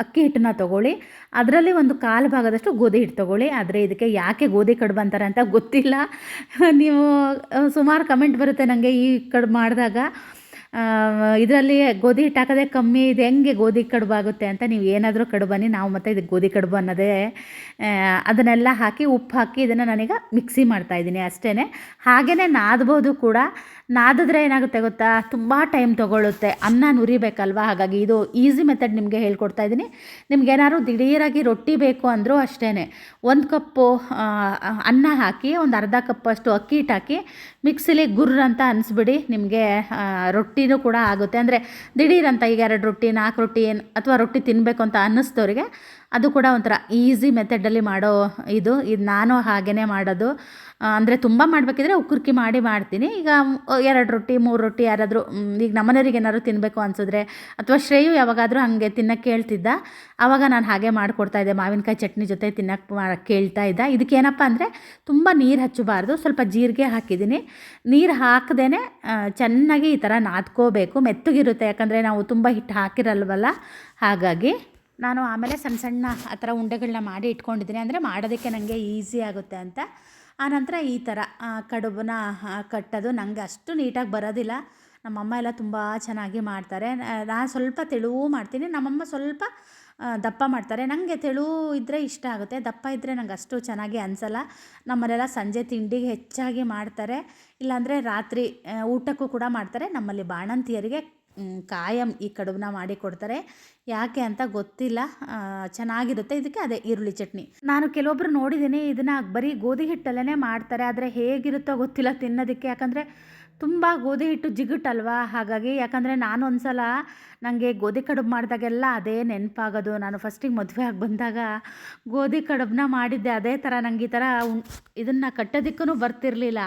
ಅಕ್ಕಿ ಹಿಟ್ಟನ್ನ ತೊಗೊಳ್ಳಿ. ಅದರಲ್ಲಿ ಒಂದು ಕಾಲು ಭಾಗದಷ್ಟು ಗೋಧಿ ಹಿಟ್ಟು ತೊಗೊಳ್ಳಿ. ಆದರೆ ಇದಕ್ಕೆ ಯಾಕೆ ಗೋಧಿ ಕಡುಬು ಅಂತಾರೆ ಅಂತ ಗೊತ್ತಿಲ್ಲ. <laughs> ನೀವು ಸುಮಾರು ಕಮೆಂಟ್ ಬರುತ್ತೆ ನನಗೆ ಈ ಕಡುಬು ಮಾಡಿದಾಗ. ಇದರಲ್ಲಿ ಗೋಧಿ ಹಿಟ್ಟು ಹಾಕೋದೇ ಕಮ್ಮಿ ಇದು. ಹೆಂಗೆ ಗೋಧಿ ಕಡುಬು ಆಗುತ್ತೆ ಅಂತ ನೀವು ಏನಾದರೂ ಕಡುಬು ಅನ್ನಿ ನಾವು ಮತ್ತೆ ಇದಕ್ಕೆ ಗೋಧಿ ಕಡುಬು ಅನ್ನೋದೇ ಅದನ್ನೆಲ್ಲ ಹಾಕಿ ಉಪ್ಪು ಹಾಕಿ ಇದನ್ನು ನಾನೀಗ ಮಿಕ್ಸಿ ಮಾಡ್ತಾಯಿದ್ದೀನಿ ಅಷ್ಟೇ ಹಾಗೆಯೇ ನಾದ್ಬೋದು ಕೂಡ. ನಾದಿದ್ರೆ ಏನಾಗುತ್ತೆ ಗೊತ್ತಾ? ತುಂಬ ಟೈಮ್ ತೊಗೊಳುತ್ತೆ. ಅನ್ನ ನುರಿಬೇಕಲ್ವಾ? ಹಾಗಾಗಿ ಇದು ಈಸಿ ಮೆಥಡ್ ನಿಮಗೆ ಹೇಳ್ಕೊಡ್ತಾ ಇದ್ದೀನಿ. ನಿಮ್ಗೇನಾದ್ರು ದಿಢೀರಾಗಿ ರೊಟ್ಟಿ ಬೇಕು ಅಂದರೂ ಅಷ್ಟೇ ಒಂದು ಕಪ್ಪು ಅನ್ನ ಹಾಕಿ, ಒಂದು ಅರ್ಧ ಕಪ್ಪಷ್ಟು ಅಕ್ಕಿ ಹಿಟ್ಟು ಹಾಕಿ, ಮಿಕ್ಸಿಲಿ ಗುರ್ರ ಅಂತ ಅನಿಸ್ಬಿಡಿ. ನಿಮಗೆ ರೊಟ್ಟಿನೂ ಕೂಡ ಆಗುತ್ತೆ. ಅಂದರೆ ದಿಢೀರಂತ ಈಗ ಎರಡು ರೊಟ್ಟಿ, ನಾಲ್ಕು ರೊಟ್ಟಿ ಏನು, ಅಥವಾ ರೊಟ್ಟಿ ತಿನ್ನಬೇಕು ಅಂತ ಅನ್ನಿಸ್ದವ್ರಿಗೆ ಅದು ಕೂಡ ಒಂಥರ ಈಸಿ ಮೆಥಡಲ್ಲಿ ಮಾಡೋ ಇದು. ಇದು ನಾನು ಹಾಗೇ ಮಾಡೋದು. ಅಂದರೆ ತುಂಬ ಮಾಡಬೇಕಿದ್ರೆ ಉಕ್ಕುರ್ಕಿ ಮಾಡಿ ಮಾಡ್ತೀನಿ. ಈಗ ಎರಡು ರೊಟ್ಟಿ, ಮೂರು ರೊಟ್ಟಿ ಯಾರಾದರೂ ಈಗ ನಮ್ಮನೆಯವ್ರಿಗೆ ಏನಾದ್ರು ತಿನ್ನಬೇಕು ಅನ್ಸಿದ್ರೆ, ಅಥವಾ ಶ್ರೇಯು ಯಾವಾಗಾದರೂ ಹಾಗೆ ತಿನ್ನಕ್ಕೆ ಕೇಳ್ತಿದ್ದ ಆವಾಗ ನಾನು ಹಾಗೆ ಮಾಡಿಕೊಡ್ತಾ ಇದ್ದೆ. ಮಾವಿನಕಾಯಿ ಚಟ್ನಿ ಜೊತೆ ತಿನ್ನಕ್ಕೆ ಮಾ, ಕೇಳ್ತಾ ಇದ್ದ. ಇದಕ್ಕೇನಪ್ಪ ಅಂದರೆ ತುಂಬ ನೀರು ಹಚ್ಚಬಾರ್ದು. ಸ್ವಲ್ಪ ಜೀರಿಗೆ ಹಾಕಿದ್ದೀನಿ. ನೀರು ಹಾಕದೇ ಚೆನ್ನಾಗಿ ಈ ಥರ ನಾದ್ಕೋಬೇಕು. ಮೆತ್ತಗಿರುತ್ತೆ, ಯಾಕಂದರೆ ನಾವು ತುಂಬ ಹಿಟ್ಟು ಹಾಕಿರಲ್ವಲ್ಲ? ಹಾಗಾಗಿ ನಾನು ಆಮೇಲೆ ಸಣ್ಣ ಸಣ್ಣ ಆ ಥರ ಉಂಡೆಗಳನ್ನ ಮಾಡಿ ಇಟ್ಕೊಂಡಿದ್ದೀನಿ. ಅಂದರೆ ಮಾಡೋದಕ್ಕೆ ನನಗೆ ಈಸಿ ಆಗುತ್ತೆ ಅಂತ ಆನಂತರ ಈ ಥರ ಕಡುಬನ್ನ ಕಟ್ಟೋದು ನನಗೆ ಅಷ್ಟು ನೀಟಾಗಿ ಬರೋದಿಲ್ಲ. ನಮ್ಮಮ್ಮ ಎಲ್ಲ ತುಂಬ ಚೆನ್ನಾಗಿ ಮಾಡ್ತಾರೆ. ನಾನು ಸ್ವಲ್ಪ ತೆಳುವು ಮಾಡ್ತೀನಿ. ನಮ್ಮಮ್ಮ ಸ್ವಲ್ಪ ದಪ್ಪ ಮಾಡ್ತಾರೆ. ನನಗೆ ತೆಳು ಇದ್ದರೆ ಇಷ್ಟ ಆಗುತ್ತೆ. ದಪ್ಪ ಇದ್ದರೆ ನಂಗೆ ಅಷ್ಟು ಚೆನ್ನಾಗಿ ಅನಿಸಲ್ಲ. ನಮ್ಮಲ್ಲೆಲ್ಲ ಸಂಜೆ ತಿಂಡಿಗೆ ಹೆಚ್ಚಾಗಿ ಮಾಡ್ತಾರೆ. ಇಲ್ಲಾಂದರೆ ರಾತ್ರಿ ಊಟಕ್ಕೂ ಕೂಡ ಮಾಡ್ತಾರೆ. ನಮ್ಮಲ್ಲಿ ಬಾಣಂತಿಯರಿಗೆ ಕಾಯಂ ಈ ಕಡುಬನ್ನ ಮಾಡಿ ಕೊಡ್ತಾರೆ. ಯಾಕೆ ಅಂತ ಗೊತ್ತಿಲ್ಲ. ಚೆನ್ನಾಗಿರುತ್ತೆ. ಇದಕ್ಕೆ ಅದೇ ಈರುಳ್ಳಿ ಚಟ್ನಿ. ನಾನು ಕೆಲವೊಬ್ಬರು ನೋಡಿದ್ದೀನಿ, ಇದನ್ನು ಬರೀ ಗೋಧಿ ಹಿಟ್ಟಲ್ಲೇ ಮಾಡ್ತಾರೆ. ಆದರೆ ಹೇಗಿರುತ್ತೋ ಗೊತ್ತಿಲ್ಲ ತಿನ್ನೋದಕ್ಕೆ. ಯಾಕಂದರೆ ತುಂಬ ಗೋಧಿ ಹಿಟ್ಟು ಜಿಗುಟಲ್ವಾ? ಹಾಗಾಗಿ ಯಾಕಂದರೆ ನಾನು ಒಂದ್ಸಲ ನನಗೆ ಗೋಧಿ ಕಡುಬು ಮಾಡಿದಾಗೆಲ್ಲ ಅದೇ ನೆನಪಾಗೋದು. ನಾನು ಫಸ್ಟಿಗೆ ಮದುವೆ ಆಗಿ ಬಂದಾಗ ಗೋಧಿ ಕಡುಬನ್ನ ಮಾಡಿದ್ದೆ. ಅದೇ ಥರ ನನಗೆ ಈ ಥರ ಇದನ್ನು ಕಟ್ಟೋದಕ್ಕೂ ಬರ್ತಿರಲಿಲ್ಲ.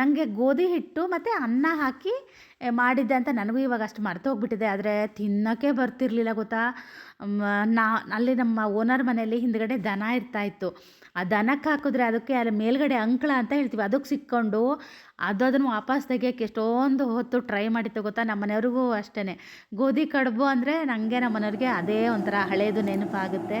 ನನಗೆ ಗೋಧಿ ಹಿಟ್ಟು ಮತ್ತು ಅನ್ನ ಹಾಕಿ ಮಾಡಿದ್ದೆ ಅಂತ ನನಗೂ ಇವಾಗ ಅಷ್ಟು ಮರ್ತು ಹೋಗ್ಬಿಟ್ಟಿದೆ. ಆದರೆ ತಿನ್ನೋಕ್ಕೆ ಬರ್ತಿರಲಿಲ್ಲ ಗೊತ್ತಾ? ನಾ, ಅಲ್ಲಿ ನಮ್ಮ ಓನರ್ ಮನೆಯಲ್ಲಿ ಹಿಂದ್ಗಡೆ ದನ ಇರ್ತಾಯಿತ್ತು ಆ ದನಕ್ಕೆ ಹಾಕಿದ್ರೆ ಅದಕ್ಕೆ ಅಲ್ಲಿ ಮೇಲ್ಗಡೆ ಅಂಕಳ ಅಂತ ಹೇಳ್ತೀವಿ. ಅದಕ್ಕೆ ಸಿಕ್ಕೊಂಡು ಅದು ಅದನ್ನು ವಾಪಸ್ ತೆಗಿಯೋಕ್ಕೆ ಎಷ್ಟೊಂದು ಹೊತ್ತು ಟ್ರೈ ಮಾಡಿತ್ತು ಗೊತ್ತಾ? ನಮ್ಮ ಮನೆಯವ್ರಿಗೂ ಅಷ್ಟೇ ಗೋಧಿ ಕಡುಬು ಅಂದರೆ ನನಗೆ ನಮ್ಮ ಮನೆಯವ್ರಿಗೆ ಅದೇ ಒಂಥರ ಹಳೇದು ನೆನಪಾಗುತ್ತೆ.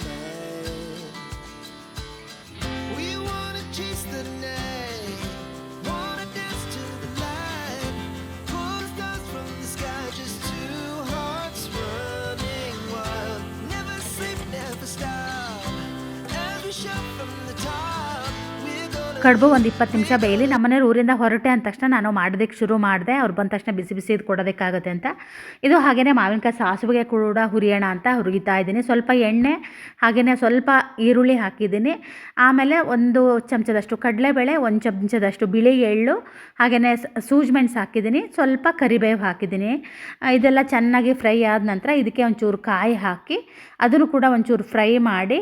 ಕಡುಬು ಒಂದು ಇಪ್ಪತ್ತು ನಿಮಿಷ ಬೇಯಲಿ. ನಮ್ಮನೇರು ಊರಿಂದ ಹೊರಟೆ ಅಂದ ತಕ್ಷಣ ನಾನು ಮಾಡೋದಕ್ಕೆ ಶುರು ಮಾಡಿದೆ. ಅವ್ರು ಬಂದ ತಕ್ಷಣ ಬಿಸಿ ಬಿಸಿ ಇದು ಕೊಡೋದಕ್ಕಾಗುತ್ತೆ ಅಂತ. ಇದು ಹಾಗೆಯೇ ಮಾವಿನಕಾಯಿ ಸಾಸಿವೆಗೆ ಕೂಡ ಹುರಿಯೋಣ ಅಂತ ಹುರಿತಾ ಇದ್ದೀನಿ. ಸ್ವಲ್ಪ ಎಣ್ಣೆ ಹಾಗೆಯೇ ಸ್ವಲ್ಪ ಈರುಳ್ಳಿ ಹಾಕಿದ್ದೀನಿ. ಆಮೇಲೆ ಒಂದು ಚಮಚದಷ್ಟು ಕಡಲೆಬೇಳೆ, ಒಂದು ಚಮಚದಷ್ಟು ಬಿಳಿ ಎಳ್ಳು ಹಾಗೆಯೇ ಸೂಜಿ ಮೆಣಸು ಹಾಕಿದ್ದೀನಿ. ಸ್ವಲ್ಪ ಕರಿಬೇವು ಹಾಕಿದ್ದೀನಿ. ಇದೆಲ್ಲ ಚೆನ್ನಾಗಿ ಫ್ರೈ ಆದ ನಂತರ ಇದಕ್ಕೆ ಒಂಚೂರು ಕಾಯಿ ಹಾಕಿ, ಅದನ್ನು ಕೂಡ ಒಂಚೂರು ಫ್ರೈ ಮಾಡಿ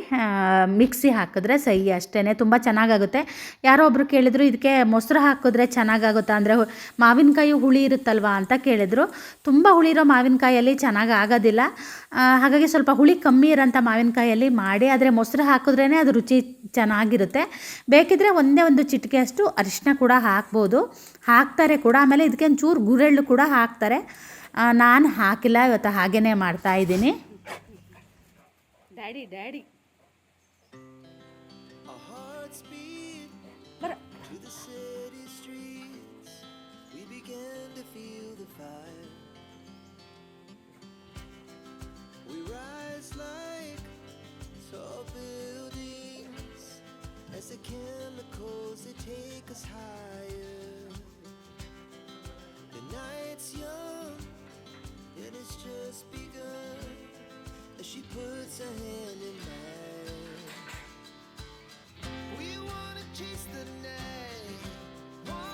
ಮಿಕ್ಸಿ ಹಾಕಿದ್ರೆ ಸೈ ಅಷ್ಟೇ ತುಂಬ ಚೆನ್ನಾಗಾಗುತ್ತೆ. ಯಾರೋ ಒಬ್ಬರು ಕೇಳಿದ್ರು, ಇದಕ್ಕೆ ಮೊಸರು ಹಾಕಿದ್ರೆ ಚೆನ್ನಾಗಾಗುತ್ತಾ? ಅಂದರೆ, ಮಾವಿನಕಾಯಿ ಹುಳಿ ಇರುತ್ತಲ್ವಾ? ಅಂತ ಕೇಳಿದರು. ತುಂಬ ಹುಳಿ ಇರೋ ಮಾವಿನಕಾಯಲ್ಲಿ ಚೆನ್ನಾಗಿ ಆಗೋದಿಲ್ಲ. ಹಾಗಾಗಿ ಸ್ವಲ್ಪ ಹುಳಿ ಕಮ್ಮಿ ಇರೋಂಥ ಮಾವಿನಕಾಯಲ್ಲಿ ಮಾಡಿ, ಆದರೆ ಮೊಸರು ಹಾಕಿದ್ರೇ ಅದು ರುಚಿ ಚೆನ್ನಾಗಿರುತ್ತೆ. ಬೇಕಿದ್ರೆ ಒಂದೇ ಒಂದು ಚಿಟಿಕೆಯಷ್ಟು ಅರಿಶಿನ ಕೂಡ ಹಾಕ್ಬೋದು. ಹಾಕ್ತಾರೆ ಕೂಡ. ಆಮೇಲೆ ಇದಕ್ಕೆ ಒಂಚೂರು ಗುರೆಳ್ಳು ಕೂಡ ಹಾಕ್ತಾರೆ. ನಾನು ಹಾಕಿಲ್ಲ, ಇವತ್ತು ಹಾಗೇ ಮಾಡ್ತಾ ಇದ್ದೀನಿ. Daddy daddy.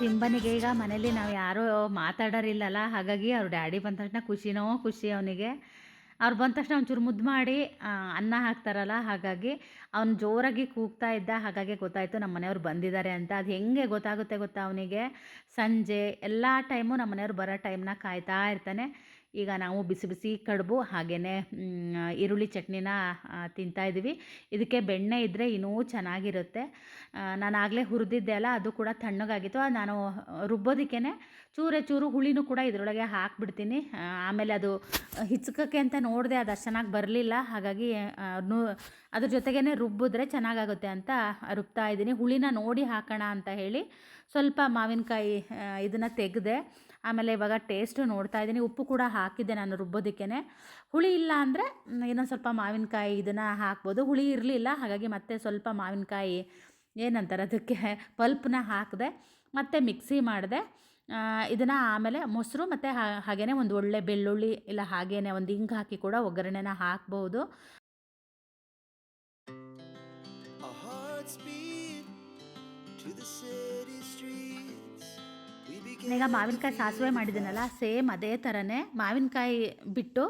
ಸಿಂಬನಿಗೆ ಈಗ ಮನೇಲಿ ನಾವು ಯಾರೂ ಮಾತಾಡೋರಿಲ್ಲಲ್ಲ, ಹಾಗಾಗಿ ಅವ್ರ ಡ್ಯಾಡಿ ಬಂದ ತಕ್ಷಣ ಖುಷಿನೋ ಖುಷಿ ಅವನಿಗೆ. ಅವ್ರು ಬಂದ ತಕ್ಷಣ ಒಂಚೂರು ಮುದ್ದು ಮಾಡಿ ಅನ್ನ ಹಾಕ್ತಾರಲ್ಲ, ಹಾಗಾಗಿ ಅವ್ನು ಜೋರಾಗಿ ಕೂಗ್ತಾ ಇದ್ದ ಹಾಗಾಗಿ ಗೊತ್ತಾಯಿತು ನಮ್ಮ ಮನೆಯವ್ರು ಬಂದಿದ್ದಾರೆ ಅಂತ. ಅದು ಹೆಂಗೆ ಗೊತ್ತಾಗುತ್ತೆ ಗೊತ್ತಾ ಅವನಿಗೆ? ಸಂಜೆ ಎಲ್ಲ ಟೈಮು ನಮ್ಮ ಮನೆಯವ್ರು ಬರೋ ಟೈಮ್ನ ಕಾಯ್ತಾ ಇರ್ತಾನೆ. ಈಗ ನಾವು ಬಿಸಿ ಬಿಸಿ ಕಡುಬು ಹಾಗೆಯೇ ಈರುಳ್ಳಿ ಚಟ್ನಿನ ತಿಂತಾ ಇದ್ದೀವಿ. ಇದಕ್ಕೆ ಬೆಣ್ಣೆ ಇದ್ದರೆ ಇನ್ನೂ ಚೆನ್ನಾಗಿರುತ್ತೆ. ನಾನು ಆಗಲೇ ಹುರಿದಿದ್ದೆ ಅಲ್ಲ, ಅದು ಕೂಡ ತಣ್ಣಗಾಗಿತ್ತು. ನಾನು ರುಬ್ಬೋದಕ್ಕೇ ಚೂರೇ ಚೂರು ಹುಳಿನೂ ಕೂಡ ಇದರೊಳಗೆ ಹಾಕ್ಬಿಡ್ತೀನಿ. ಆಮೇಲೆ ಅದು ಹಿಚ್ಕಕ್ಕೆ ಅಂತ ನೋಡಿದೆ ಅದು ಅಷ್ಟು ಚೆನ್ನಾಗಿ ಬರಲಿಲ್ಲ. ಹಾಗಾಗಿ ಅದ್ರ ಜೊತೆಗೇ ರುಬ್ಬಿದ್ರೆ ಚೆನ್ನಾಗಾಗುತ್ತೆ ಅಂತ ರುಬ್ತಾ ಇದ್ದೀನಿ. ಹುಳಿನ ನೋಡಿ ಹಾಕೋಣ ಅಂತ ಹೇಳಿ ಸ್ವಲ್ಪ ಮಾವಿನಕಾಯಿ ಇದನ್ನು ತೆಗೆದೆ, ಆಮೇಲೆ ಇವಾಗ ಟೇಸ್ಟು ನೋಡ್ತಾ ಇದ್ದೀನಿ. ಉಪ್ಪು ಕೂಡ ಹಾಕಿದ್ದೆ ನಾನು ರುಬ್ಬೋದಕ್ಕೇ ಹುಳಿ ಇಲ್ಲ ಅಂದರೆ ಇನ್ನೊಂದು ಸ್ವಲ್ಪ ಮಾವಿನಕಾಯಿ ಇದನ್ನು ಹಾಕ್ಬೋದು. ಹುಳಿ ಇರಲಿಲ್ಲ, ಹಾಗಾಗಿ ಮತ್ತೆ ಸ್ವಲ್ಪ ಮಾವಿನಕಾಯಿ, ಏನಂತಾರೆ ಅದಕ್ಕೆ ಪಲ್ಪನ್ನ ಹಾಕಿದೆ, ಮತ್ತು ಮಿಕ್ಸಿ ಮಾಡಿದೆ. ಇದನ್ನು ಆಮೇಲೆ ಮೊಸರು ಮತ್ತು ಹಾಗೇ ಒಂದು ಒಳ್ಳೆ ಬೆಳ್ಳುಳ್ಳಿ ಇಲ್ಲ ಹಾಗೇ ಒಂದು ಹಿಂಗೆ ಹಾಕಿ ಕೂಡ ಒಗ್ಗರಣೆನ ಹಾಕ್ಬೋದು. ಈಗ ಮಾವಿನಕಾಯಿ ಸಾಸಿವೆ ಮಾಡಿದ್ದೀನಲ್ಲ ಸೇಮ್ ಅದೇ ಥರನೇ ಮಾವಿನಕಾಯಿ ಬಿಟ್ಟು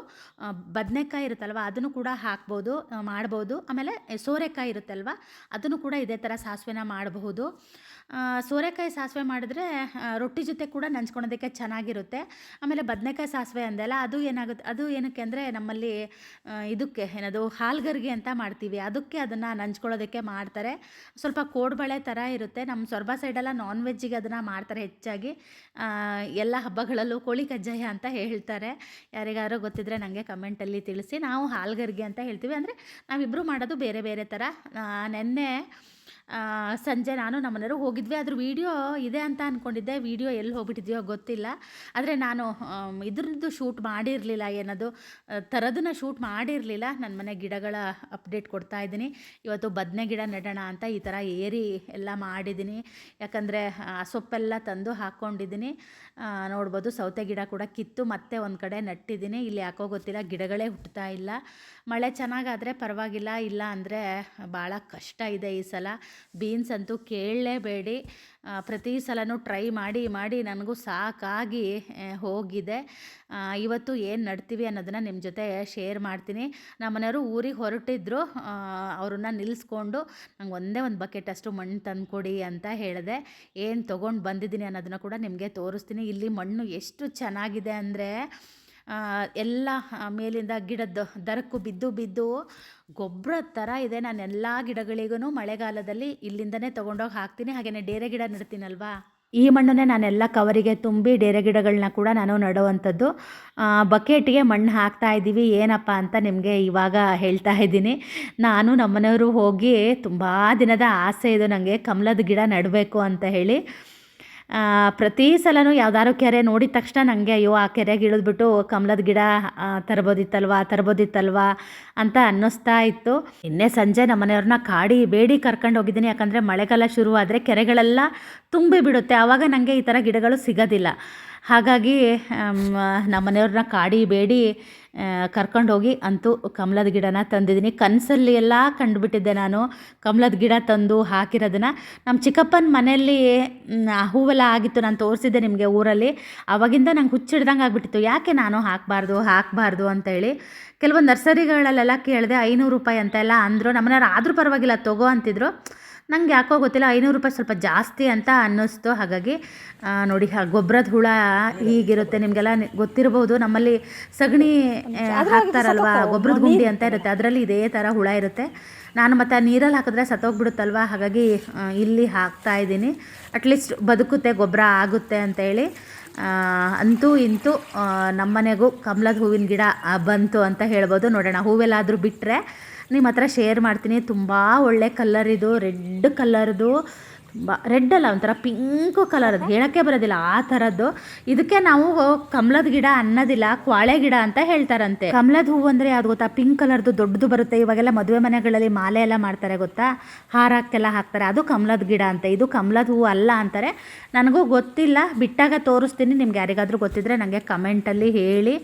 ಬದನೆಕಾಯಿ ಇರುತ್ತಲ್ವ ಅದನ್ನು ಕೂಡ ಹಾಕ್ಬೋದು ಮಾಡ್ಬೋದು. ಆಮೇಲೆ ಸೋರೆಕಾಯಿ ಇರುತ್ತಲ್ವ ಅದನ್ನು ಕೂಡ ಇದೇ ಥರ ಸಾಸಿವೆನ ಮಾಡಬಹುದು. ಸೋರೆಕಾಯಿ ಸಾಸಿವೆ ಮಾಡಿದ್ರೆ ರೊಟ್ಟಿ ಜೊತೆ ಕೂಡ ನಂಚ್ಕೊಳೋದಕ್ಕೆ ಚೆನ್ನಾಗಿರುತ್ತೆ. ಆಮೇಲೆ ಬದನೆಕಾಯಿ ಸಾಸಿವೆ ಅಂದೆಲ್ಲ ಅದು ಏನಾಗುತ್ತೆ, ಅದು ಏನಕ್ಕೆ ಅಂದರೆ ನಮ್ಮಲ್ಲಿ ಇದಕ್ಕೆ ಏನದು ಹಾಲ್ಗರ್ಗೆ ಅಂತ ಮಾಡ್ತೀವಿ. ಅದಕ್ಕೆ ಅದನ್ನು ನಂಚ್ಕೊಳ್ಳೋದಕ್ಕೆ ಮಾಡ್ತಾರೆ. ಸ್ವಲ್ಪ ಕೋಡ್ಬಳೆ ಥರ ಇರುತ್ತೆ. ನಮ್ಮ ಸೊರಬ ಸೈಡೆಲ್ಲ ನಾನ್ ವೆಜ್ಜಿಗೆ ಅದನ್ನು ಮಾಡ್ತಾರೆ ಹೆಚ್ಚಾಗಿ. ಎಲ್ಲ ಹಬ್ಬಗಳಲ್ಲೂ ಕೋಳಿ ಕಜ್ಜಾಯ ಅಂತ ಹೇಳ್ತಾರೆ. ಯಾರಿಗಾರು ಗೊತ್ತಿದ್ರೆ ನನಗೆ ಕಮೆಂಟಲ್ಲಿ ತಿಳಿಸಿ. ನಾವು ಹಾಲ್ಗರ್ಗೆ ಅಂತ ಹೇಳ್ತೀವಿ. ಅಂದರೆ ನಾವಿಬ್ಬರು ಮಾಡೋದು ಬೇರೆ ಬೇರೆ ಥರ. ನೆನ್ನೆ ಸಂಜೆ ನಾನು ನಮ್ಮನೆಯವರು ಹೋಗಿದ್ವಿ. ಅದ್ರ ವೀಡಿಯೋ ಇದೆ ಅಂತ ಅಂದ್ಕೊಂಡಿದ್ದೆ ವೀಡಿಯೋ ಎಲ್ಲಿ ಹೋಗ್ಬಿಟ್ಟಿದೆಯೋ ಗೊತ್ತಿಲ್ಲ. ಆದರೆ ನಾನು ಇದ್ರದ್ದು ಶೂಟ್ ಮಾಡಿರಲಿಲ್ಲ ಏನದು ಥರದನ್ನ ಶೂಟ್ ಮಾಡಿರಲಿಲ್ಲ. ನನ್ನ ಮನೆ ಗಿಡಗಳ ಅಪ್ಡೇಟ್ ಕೊಡ್ತಾ ಇದ್ದೀನಿ. ಇವತ್ತು ಬದನೆ ಗಿಡ ನೆಡೋಣ ಅಂತ ಈ ಥರ ಏರಿ ಎಲ್ಲ ಮಾಡಿದ್ದೀನಿ. ಯಾಕಂದರೆ ಸೊಪ್ಪೆಲ್ಲ ತಂದು ಹಾಕ್ಕೊಂಡಿದ್ದೀನಿ. ನೋಡ್ಬೋದು ಸೌತೆ ಗಿಡ ಕೂಡ ಕಿತ್ತು ಮತ್ತೆ ಒಂದು ಕಡೆ ನೆಟ್ಟಿದ್ದೀನಿ. ಇಲ್ಲಿ ಯಾಕೋ ಗೊತ್ತಿಲ್ಲ, ಗಿಡಗಳೇ ಹುಟ್ಟುತ್ತಾ ಇಲ್ಲ. ಮಳೆ ಚೆನ್ನಾಗಾದರೆ ಪರವಾಗಿಲ್ಲ, ಇಲ್ಲ ಅಂದರೆ ಭಾಳ ಕಷ್ಟ ಇದೆ ಈ ಸಲ. ಬೀನ್ಸ್ ಅಂತೂ ಕೇಳಲೇಬೇಡಿ. ಪ್ರತಿ ಸಲನೂ ಟ್ರೈ ಮಾಡಿ ಮಾಡಿ ನನಗೂ ಸಾಕಾಗಿ ಹೋಗಿದೆ. ಇವತ್ತು ಏನು ನಡ್ತೀವಿ ಅನ್ನೋದನ್ನು ನಿಮ್ಮ ಜೊತೆ ಶೇರ್ ಮಾಡ್ತೀನಿ. ನಮ್ಮ ಮನೆಯವರು ಊರಿಗೆ ಹೊರಟಿದ್ರು. ಅವ್ರನ್ನ ನಿಲ್ಲಿಸ್ಕೊಂಡು ನಂಗೆ ಒಂದೇ ಒಂದು ಬಕೆಟ್ ಅಷ್ಟು ಮಣ್ಣು ತಂದುಕೊಡಿ ಅಂತ ಹೇಳಿದೆ. ಏನು ತೊಗೊಂಡು ಬಂದಿದ್ದೀನಿ ಅನ್ನೋದನ್ನು ಕೂಡ ನಿಮಗೆ ತೋರಿಸ್ತೀನಿ. ಇಲ್ಲಿ ಮಣ್ಣು ಎಷ್ಟು ಚೆನ್ನಾಗಿದೆ ಅಂದರೆ ಎಲ್ಲ ಮೇಲಿಂದ ಗಿಡದ್ದು, ದರಕ್ಕೂ ಬಿದ್ದು ಬಿದ್ದು ಗೊಬ್ಬರ ಥರ ಇದೆ ನಾನು ಎಲ್ಲ ಗಿಡಗಳಿಗೂ ಮಳೆಗಾಲದಲ್ಲಿ ಇಲ್ಲಿಂದನೇ ತೊಗೊಂಡೋಗಿ ಹಾಕ್ತೀನಿ. ಹಾಗೆಯೇ ಡೇರೆ ಗಿಡ ನೆಡ್ತೀನಲ್ವಾ? ಈ ಮಣ್ಣನ್ನೇ ನಾನೆಲ್ಲ ಕವರಿಗೆ ತುಂಬಿ ಡೇರೆ ಗಿಡಗಳನ್ನ ಕೂಡ ನಾನು ನೆಡುವಂಥದ್ದು. ಬಕೆಟ್ಗೆ ಮಣ್ಣು ಹಾಕ್ತಾ ಇದ್ದೀವಿ. ಏನಪ್ಪ ಅಂತ ನಿಮಗೆ ಇವಾಗ ಹೇಳ್ತಾ ಇದ್ದೀನಿ. ನಾನು ನಮ್ಮನೆಯವರು ಹೋಗಿ ತುಂಬ ದಿನದ ಆಸೆ ಇದು. ನನಗೆ ಕಮಲದ ಗಿಡ ನೆಡಬೇಕು ಅಂತ ಹೇಳಿ. ಪ್ರತಿ ಸಲನೂ ಯಾವ್ದಾದ್ರು ಕೆರೆ ನೋಡಿದ ತಕ್ಷಣ ನನಗೆ ಅಯ್ಯೋ, ಆ ಕೆರೆಗೆ ಇಳಿದ್ಬಿಟ್ಟು ಕಮಲದ ಗಿಡ ತರ್ಬೋದಿತ್ತಲ್ವಾ ತರ್ಬೋದಿತ್ತಲ್ವಾ ಅಂತ ಅನ್ನಿಸ್ತಾ ಇತ್ತು. ನಿನ್ನೆ ಸಂಜೆ ನಮ್ಮ ಮನೆಯವ್ರನ್ನ ಕಾಡಿ ಬೇಡಿ ಕರ್ಕೊಂಡು ಹೋಗಿದ್ದೀನಿ. ಯಾಕಂದರೆ ಮಳೆಗಾಲ ಶುರುವಾದರೆ ಕೆರೆಗಳೆಲ್ಲ ತುಂಬಿ ಬಿಡುತ್ತೆ. ಆವಾಗ ನನಗೆ ಈ ಥರ ಗಿಡಗಳು ಸಿಗೋದಿಲ್ಲ. ಹಾಗಾಗಿ ನಮ್ಮ ಮನೆಯವ್ರನ್ನ ಕಾಡಿ ಬೇಡಿ ಕರ್ಕೊಂಡು ಹೋಗಿ ಅಂತೂ ಕಮಲದ ಗಿಡನ ತಂದಿದ್ದೀನಿ. ಕನಸಲ್ಲಿ ಎಲ್ಲ ಕಂಡುಬಿಟ್ಟಿದ್ದೆ ನಾನು. ಕಮಲದ ಗಿಡ ತಂದು ಹಾಕಿರೋದನ್ನು. ನಮ್ಮ ಚಿಕ್ಕಪ್ಪನ ಮನೆಯಲ್ಲಿ ಹೂವೆಲ್ಲ ಆಗಿತ್ತು, ನಾನು ತೋರಿಸಿದ್ದೆ ನಿಮಗೆ ಊರಲ್ಲಿ. ಆವಾಗಿಂದ ನಂಗೆ ಹುಚ್ಚಿಡ್ದಂಗೆ ಆಗಿಬಿಟ್ಟಿತ್ತು. ಯಾಕೆ ನಾನು ಹಾಕಬಾರ್ದು ಹಾಕಬಾರ್ದು ಅಂತೇಳಿ. ಕೆಲವೊಂದು ನರ್ಸರಿಗಳಲ್ಲೆಲ್ಲ ಕೇಳಿದೆ, ಐನೂರು ರೂಪಾಯಿ ಅಂತೆಲ್ಲ ಅಂದರು. ನಮ್ಮನೆಯವ್ರು ಆದರೂ ಪರವಾಗಿಲ್ಲ, ತಗೋ ಅಂತಿದ್ರು. ನಂಗೆ ಯಾಕೋ ಗೊತ್ತಿಲ್ಲ ಐನೂರು ರೂಪಾಯಿ ಸ್ವಲ್ಪ ಜಾಸ್ತಿ ಅಂತ ಅನ್ನಿಸ್ತು. ಹಾಗಾಗಿ ನೋಡಿ ಗೊಬ್ಬರದ ಹುಳ ಹೀಗಿರುತ್ತೆ. ನಿಮಗೆಲ್ಲ ಗೊತ್ತಿರ್ಬೋದು. ನಮ್ಮಲ್ಲಿ ಸಗಣಿ ಹಾಕ್ತಾರಲ್ವಾ? ಗೊಬ್ಬರದ ಗುಂಡಿ ಅಂತ ಇರುತ್ತೆ. ಅದರಲ್ಲಿ ಇದೇ ಥರ ಹುಳ ಇರುತ್ತೆ. ನಾನು ಮತ್ತು ಆ ನೀರಲ್ಲಿ ಹಾಕಿದ್ರೆ ಸತ್ತೋಗ್ಬಿಡುತ್ತಲ್ವ? ಹಾಗಾಗಿ ಇಲ್ಲಿ ಹಾಕ್ತಾ ಇದ್ದೀನಿ. ಅಟ್ಲೀಸ್ಟ್ ಬದುಕುತ್ತೆ ಗೊಬ್ಬರ ಆಗುತ್ತೆ ಅಂತೇಳಿ ಅಂತೂ ಇಂತೂ ನಮ್ಮನೆಗೂ ಕಮಲದ ಹೂವಿನ ಗಿಡ ಬಂತು ಅಂತ ಹೇಳ್ಬೋದು. ನೋಡೋಣ ಹೂವೆಲ್ಲಾದರೂ ಬಿಟ್ಟರೆ ನಿಮ್ಮ ಹತ್ರ ಶೇರ್ ಮಾಡ್ತೀನಿ. ತುಂಬ ಒಳ್ಳೆ ಕಲ್ಲರ್ ಇದು. ರೆಡ್ ಕಲ್ಲರ್ದು ತುಂಬ ರೆಡ್ ಅಲ್ಲ, ಒಂಥರ ಪಿಂಕ್ ಕಲರ್ ಅದು. ಹೇಳೋಕ್ಕೆ ಬರೋದಿಲ್ಲ, ಆ ಥರದ್ದು ಇದಕ್ಕೆ ನಾವು ಕಮಲದ ಗಿಡ ಅನ್ನೋದಿಲ್ಲ, ಕ್ವಾಳೆ ಗಿಡ ಅಂತ ಹೇಳ್ತಾರಂತೆ. ಕಮಲದ ಹೂವು ಅಂದರೆ ಯಾವ್ದು ಗೊತ್ತಾ? ಪಿಂಕ್ ಕಲರ್ದು ದೊಡ್ಡದು ಬರುತ್ತೆ. ಇವಾಗೆಲ್ಲ ಮದುವೆ ಮನೆಗಳಲ್ಲಿ ಮಾಲೆ ಎಲ್ಲ ಮಾಡ್ತಾರೆ ಗೊತ್ತಾ? ಹಾರಕ್ಕೆಲ್ಲ ಹಾಕ್ತಾರೆ. ಅದು ಕಮಲದ ಗಿಡ ಅಂತ. ಇದು ಕಮಲದ ಹೂವು ಅಲ್ಲ ಅಂತಾರೆ. ನನಗೂ ಗೊತ್ತಿಲ್ಲ. ಬಿಟ್ಟಾಗ ತೋರಿಸ್ತೀನಿ. ನಿಮ್ಗೆ ಯಾರಿಗಾದರೂ ಗೊತ್ತಿದ್ರೆ ನನಗೆ ಕಮೆಂಟಲ್ಲಿ ಹೇಳಿ.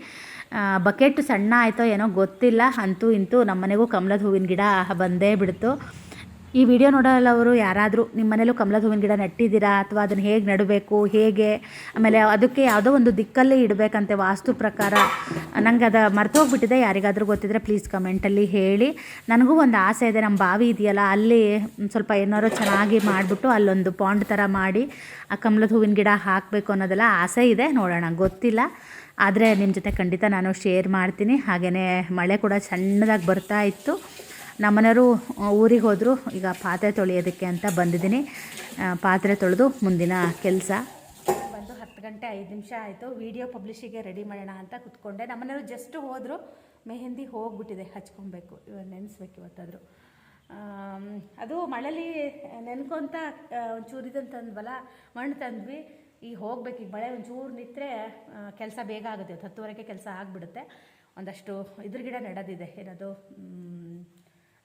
ಬಕೆಟ್ ಸಣ್ಣ ಆಯಿತೋ ಏನೋ ಗೊತ್ತಿಲ್ಲ. ಅಂತೂ ಇಂತೂ ನಮ್ಮ ಮನೆಗೂ ಕಮಲದ ಹೂವಿನ ಗಿಡ ಬಂದೇ ಬಿಡ್ತು. ಈ ವಿಡಿಯೋ ನೋಡೋಲ್ಲವರು ಯಾರಾದರೂ? ನಿಮ್ಮ ಮನೇಲೂ ಕಮಲದ ಹೂವಿನ ಗಿಡ ನೆಟ್ಟಿದ್ದೀರಾ? ಅಥವಾ ಅದನ್ನು ಹೇಗೆ ನೆಡಬೇಕು? ಹೇಗೆ? ಆಮೇಲೆ ಅದಕ್ಕೆ ಯಾವುದೋ ಒಂದು ದಿಕ್ಕಲ್ಲಿ ಇಡಬೇಕಂತೆ ವಾಸ್ತು ಪ್ರಕಾರ. ನನಗೆ ಅದು ಮರ್ತೋಗ್ಬಿಟ್ಟಿದೆ ಯಾರಿಗಾದರೂ ಗೊತ್ತಿದ್ರೆ ಪ್ಲೀಸ್ ಕಮೆಂಟಲ್ಲಿ ಹೇಳಿ. ನನಗೂ ಒಂದು ಆಸೆ ಇದೆ. ನಮ್ಮ ಬಾವಿ ಇದೆಯಲ್ಲ, ಅಲ್ಲಿ ಸ್ವಲ್ಪ ಏನಾದ್ರು ಚೆನ್ನಾಗಿ ಮಾಡಿಬಿಟ್ಟು ಅಲ್ಲೊಂದು ಪಾಂಡ್ ಥರ ಮಾಡಿ ಆ ಕಮಲದ ಹೂವಿನ ಗಿಡ ಹಾಕಬೇಕು ಅನ್ನೋದೆಲ್ಲ ಆಸೆ ಇದೆ. ನೋಡೋಣ. ಗೊತ್ತಿಲ್ಲ. ಆದರೆ ನಿಮ್ಮ ಜೊತೆ ಖಂಡಿತ ನಾನು ಶೇರ್ ಮಾಡ್ತೀನಿ. ಹಾಗೆಯೇ ಮಳೆ ಕೂಡ ಸಣ್ಣದಾಗಿ ಬರ್ತಾ ಇತ್ತು. ನಮ್ಮನೆಯವರು ಊರಿಗೆ ಹೋದರು. ಈಗ ಪಾತ್ರೆ ತೊಳೆಯೋದಕ್ಕೆ ಅಂತ ಬಂದಿದ್ದೀನಿ. ಪಾತ್ರೆ ತೊಳೆದು ಮುಂದಿನ ಕೆಲಸ. ಬಂದು ಹತ್ತು ಗಂಟೆ ಐದು ನಿಮಿಷ ಆಯಿತು. ವಿಡಿಯೋ ಪಬ್ಲಿಷಿಗೆ ರೆಡಿ ಮಾಡೋಣ ಅಂತ ಕುತ್ಕೊಂಡೆ. ನಮ್ಮನೆಯವರು ಜಸ್ಟ್ ಹೋದರು. ಮೆಹಂದಿ ಹೋಗ್ಬಿಟ್ಟಿದೆ, ಹಚ್ಕೊಬೇಕು. ಇವಾಗ ನೆನೆಸ್ಬೇಕು ಇವತ್ತಾದರೂ. ಅದು ಮಳೇಲಿ ನೆನ್ಕೊಂತ ಒಂಚೂರು ಮಣ್ಣು ತಂದ್ವಿ. ಈಗ ಹೋಗ್ಬೇಕು ಈಗ ಮಳೆ ಒಂಚೂರು ನಿಂತರೆ ಕೆಲಸ ಬೇಗ ಆಗುತ್ತೆ. ಹತ್ತುವರೆಗೆ ಕೆಲಸ ಆಗಿಬಿಡುತ್ತೆ. ಒಂದಷ್ಟು ಇದ್ರ ಗಿಡ ನಡೆದಿದೆ. ಏನದು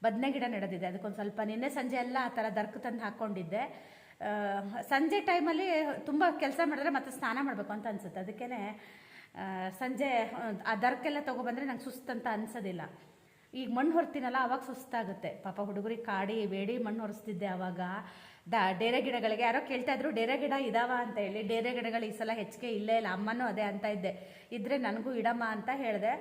ಬದನೆ ಗಿಡ ನಡೆದಿದೆ. ಅದಕ್ಕೊಂದು ಸ್ವಲ್ಪ ನಿನ್ನೆ ಸಂಜೆ ಎಲ್ಲ ಆ ಥರ ದರ್ಕ್ ತಂದು ಹಾಕ್ಕೊಂಡಿದ್ದೆ ಸಂಜೆ ಟೈಮಲ್ಲಿ ತುಂಬ ಕೆಲಸ ಮಾಡಿದ್ರೆ ಮತ್ತೆ ಸ್ನಾನ ಮಾಡಬೇಕು ಅಂತ ಅನಿಸುತ್ತೆ. ಅದಕ್ಕೇ ಸಂಜೆ ಆ, ದರ್ಕೆಲ್ಲ ತೊಗೊಬಂದರೆ ನಂಗೆ ಸುಸ್ತಂತ ಅನ್ಸೋದಿಲ್ಲ. ಈಗ ಮಣ್ಣು ಹೊರ್ತೀನಲ್ಲ ಅವಾಗ ಸುಸ್ತಾಗುತ್ತೆ. ಪಾಪ ಹುಡುಗರಿಗೆ ಕಾಡಿ ಬೇಡಿ ಮಣ್ಣು ಹೊರಿಸ್ತಿದ್ದೆ ಅವಾಗ. ದ ಡೇರೆ ಗಿಡಗಳಿಗೆ, ಯಾರೋ ಕೇಳ್ತಾ ಇದ್ರು, ಡೇರೆ ಗಿಡ ಇದಾವ ಅಂತ ಹೇಳಿ, ಡೇರೆ ಗಿಡಗಳು ಈ ಸಲ ಹೆಚ್ಚಿಗೆ ಇಲ್ಲೇ ಇಲ್ಲ, ಅಮ್ಮನೂ ಅದೇ ಅಂತ ಇದ್ದೆ. ಇದ್ರೆ ನನಗೂ ಇಡಮ್ಮ ಅಂತ ಹೇಳಿದೆ.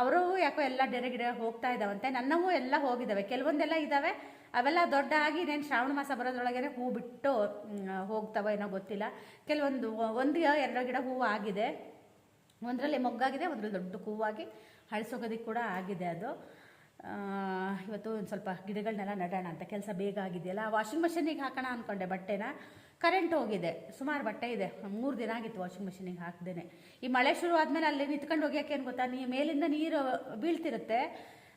ಅವರು ಯಾಕೋ ಎಲ್ಲ ಡೇರೆ ಗಿಡ ಹೋಗ್ತಾ ಇದ್ದಾವಂತೆ, ನನ್ನವು ಎಲ್ಲ ಹೋಗಿದ್ದಾವೆ. ಕೆಲವೊಂದೆಲ್ಲ ಇದ್ದಾವೆ ಅವೆಲ್ಲ ದೊಡ್ಡ ಆಗಿ ಇನ್ನೇನು ಶ್ರಾವಣ ಮಾಸ ಬರೋದ್ರೊಳಗೇನೆ ಹೂ ಬಿಟ್ಟು ಹೋಗ್ತಾವ ಏನೋ ಗೊತ್ತಿಲ್ಲ. ಕೆಲವೊಂದು, ಒಂದು ಎರಡು ಗಿಡ ಹೂವು ಆಗಿದೆ. ಒಂದರಲ್ಲಿ ಮೊಗ್ಗಾಗಿದೆ, ಒಂದರಲ್ಲಿ ದೊಡ್ಡ ಹೂವಾಗಿ ಹಳಸೋಗೋದಕ್ಕೆ ಕೂಡ ಆಗಿದೆ ಅದು. ಇವತ್ತು ಒಂದು ಸ್ವಲ್ಪ ಗಿಡಗಳನ್ನೆಲ್ಲ ನೆಡೋಣ ಅಂತ ಕೆಲಸ ಬೇಗ ಆಗಿದೆಯಲ್ಲ ವಾಷಿಂಗ್ ಮಷಿನಿಗೆ ಹಾಕೋಣ ಅಂದ್ಕೊಂಡೆ ಬಟ್ಟೆನ. ಕರೆಂಟ್ ಹೋಗಿದೆ, ಸುಮಾರು ಬಟ್ಟೆ ಇದೆ, ಮೂರು ದಿನ ಆಗಿತ್ತು ವಾಷಿಂಗ್ ಮಿಷಿನಿಗೆ ಹಾಕ್ದೇನೆ. ಈ ಮಳೆ ಶುರು ಆದಮೇಲೆ ಅಲ್ಲಿ ನಿಂತ್ಕೊಂಡು ಹೋಗ್ಯಾಕೆ ಏನು ಗೊತ್ತಾ, ನೀ ಮೇಲಿಂದ ನೀರು ಬೀಳ್ತಿರುತ್ತೆ,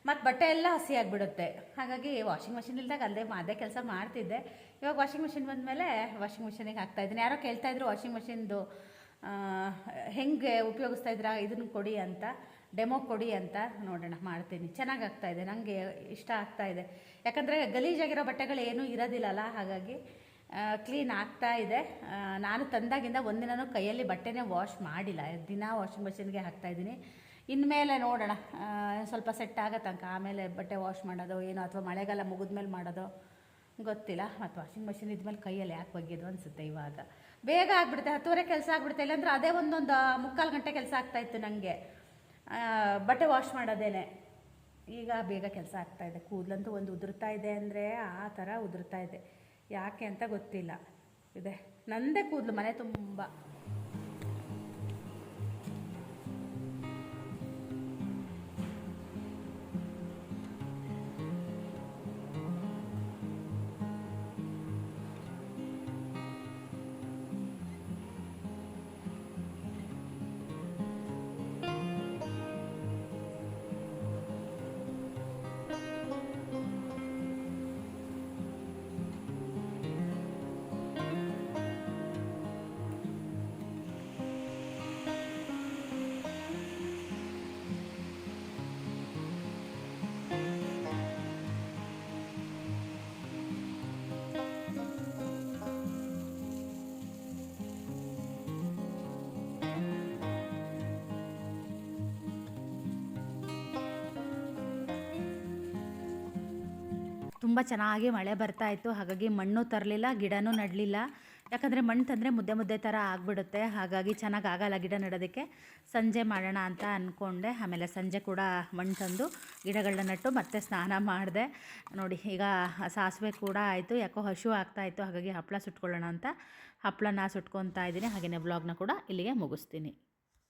ಮತ್ತು ಬಟ್ಟೆ ಎಲ್ಲ ಹಸಿ ಆಗಿಬಿಡುತ್ತೆ. ಹಾಗಾಗಿ ವಾಷಿಂಗ್ ಮಷಿನ್ ಇಲ್ದಾಗ ಅಲ್ಲೇ ಅದೇ ಕೆಲಸ ಮಾಡ್ತಿದ್ದೆ. ಇವಾಗ ವಾಷಿಂಗ್ ಮಷಿನ್ ಬಂದಮೇಲೆ ವಾಷಿಂಗ್ ಮಿಷಿನಿಗೆ ಹಾಕ್ತಾ ಇದ್ದೀನಿ. ಯಾರೋ ಕೇಳ್ತಾಯಿದ್ರು ವಾಷಿಂಗ್ ಮಷಿನ್ದು ಹೆಂಗೆ ಉಪಯೋಗಿಸ್ತಾ ಇದ್ರ ಇದನ್ನು ಕೊಡಿ ಅಂತ. ಡೆಮೋ ಕೊಡಿ ಅಂತ ನೋಡೋಣ, ಮಾಡ್ತೀನಿ. ಚೆನ್ನಾಗಿ ಇದೆ ನನಗೆ ಇಷ್ಟ ಆಗ್ತಾ ಇದೆ. ಯಾಕಂದರೆ ಗಲೀಜಾಗಿರೋ ಬಟ್ಟೆಗಳು ಏನೂ ಇರೋದಿಲ್ಲಲ್ಲ, ಹಾಗಾಗಿ ಕ್ಲೀನ್ ಆಗ್ತಾ ಇದೆ. ನಾನು ತಂದಾಗಿಂದ ಒಂದಿನನೂ ಕೈಯಲ್ಲಿ ಬಟ್ಟೆನೇ ವಾಶ್ ಮಾಡಿಲ್ಲ. ದಿನ ವಾಷಿಂಗ್ ಮಷಿನ್ಗೆ ಹಾಕ್ತಾ ಇದ್ದೀನಿ. ಇನ್ಮೇಲೆ ನೋಡೋಣ ಸ್ವಲ್ಪ ಸೆಟ್ ಆಗೋ ತನಕ. ಆಮೇಲೆ ಬಟ್ಟೆ ವಾಶ್ ಮಾಡೋದು ಏನೋ, ಅಥವಾ ಮಳೆಗಾಲ ಮುಗಿದ್ಮೇಲೆ ಮಾಡೋದು, ಗೊತ್ತಿಲ್ಲ. ಮತ್ತು ವಾಷಿಂಗ್ ಮಷಿನ್ ಇದ್ಮೇಲೆ ಕೈಯಲ್ಲಿ ಯಾಕೆ ಒಗ್ಯೋದು ಅನಿಸುತ್ತೆ ಇವಾಗ. ಬೇಗ ಆಗ್ಬಿಡುತ್ತೆ, ಹತ್ತುವರೆ ಕೆಲಸ ಆಗ್ಬಿಡುತ್ತೆ. ಇಲ್ಲಾಂದ್ರೆ ಅದೇ ಒಂದೊಂದು ಮುಕ್ಕಾಲು ಗಂಟೆ ಕೆಲಸ ಆಗ್ತಾ ಇತ್ತು ನನಗೆ ಬಟ್ಟೆ ವಾಶ್ ಮಾಡೋದೇನೆ. ಈಗ ಬೇಗ ಕೆಲಸ ಆಗ್ತಾ ಇದೆ. ಕೂದಲಂತೂ ಒಂದು ಉದುರ್ತಾ ಇದೆ ಅಂದರೆ ಆ ಥರ ಉದುರ್ತಾ ಇದೆ. ಯಾಕೆ ಅಂತ ಗೊತ್ತಿಲ್ಲ. ಇದೆ. ನಂದೇ ಕೂದಲು, ಮನೆ ತುಂಬ. ತುಂಬ ಚೆನ್ನಾಗಿ ಮಳೆ ಬರ್ತಾ ಇತ್ತು. ಹಾಗಾಗಿ ಮಣ್ಣು ತರಲಿಲ್ಲ, ಗಿಡನೂ ನಡಲಿಲ್ಲ. ಯಾಕಂದರೆ ಮಣ್ಣು ತಂದರೆ ಮುದ್ದೆ ಮುದ್ದೆ ಥರ ಆಗಿಬಿಡುತ್ತೆ. ಹಾಗಾಗಿ ಚೆನ್ನಾಗಿ ಆಗಲ್ಲ ಗಿಡ ನೆಡೋದಕ್ಕೆ. ಸಂಜೆ ಮಾಡೋಣ ಅಂತ ಅಂದ್ಕೊಂಡೆ ಆಮೇಲೆ ಸಂಜೆ ಕೂಡ ಮಣ್ಣು ತಂದು ಗಿಡಗಳನ್ನ ನೆಟ್ಟು ಮತ್ತೆ ಸ್ನಾನ ಮಾಡಿದೆ. ನೋಡಿ, ಈಗ ಸಾಸಿವೆ ಕೂಡ ಆಯಿತು. ಯಾಕೋ ಹಶು ಆಗ್ತಾ ಇತ್ತು. ಹಾಗಾಗಿ ಹಪ್ಪಳ ಸುಟ್ಕೊಳ್ಳೋಣ ಅಂತ ಹಪ್ಪಳನ ಸುಟ್ಕೊತಾ ಇದ್ದೀನಿ. ಹಾಗೆಯೇ ಬ್ಲಾಗ್ನ ಕೂಡ ಇಲ್ಲಿಗೆ ಮುಗಿಸ್ತೀನಿ.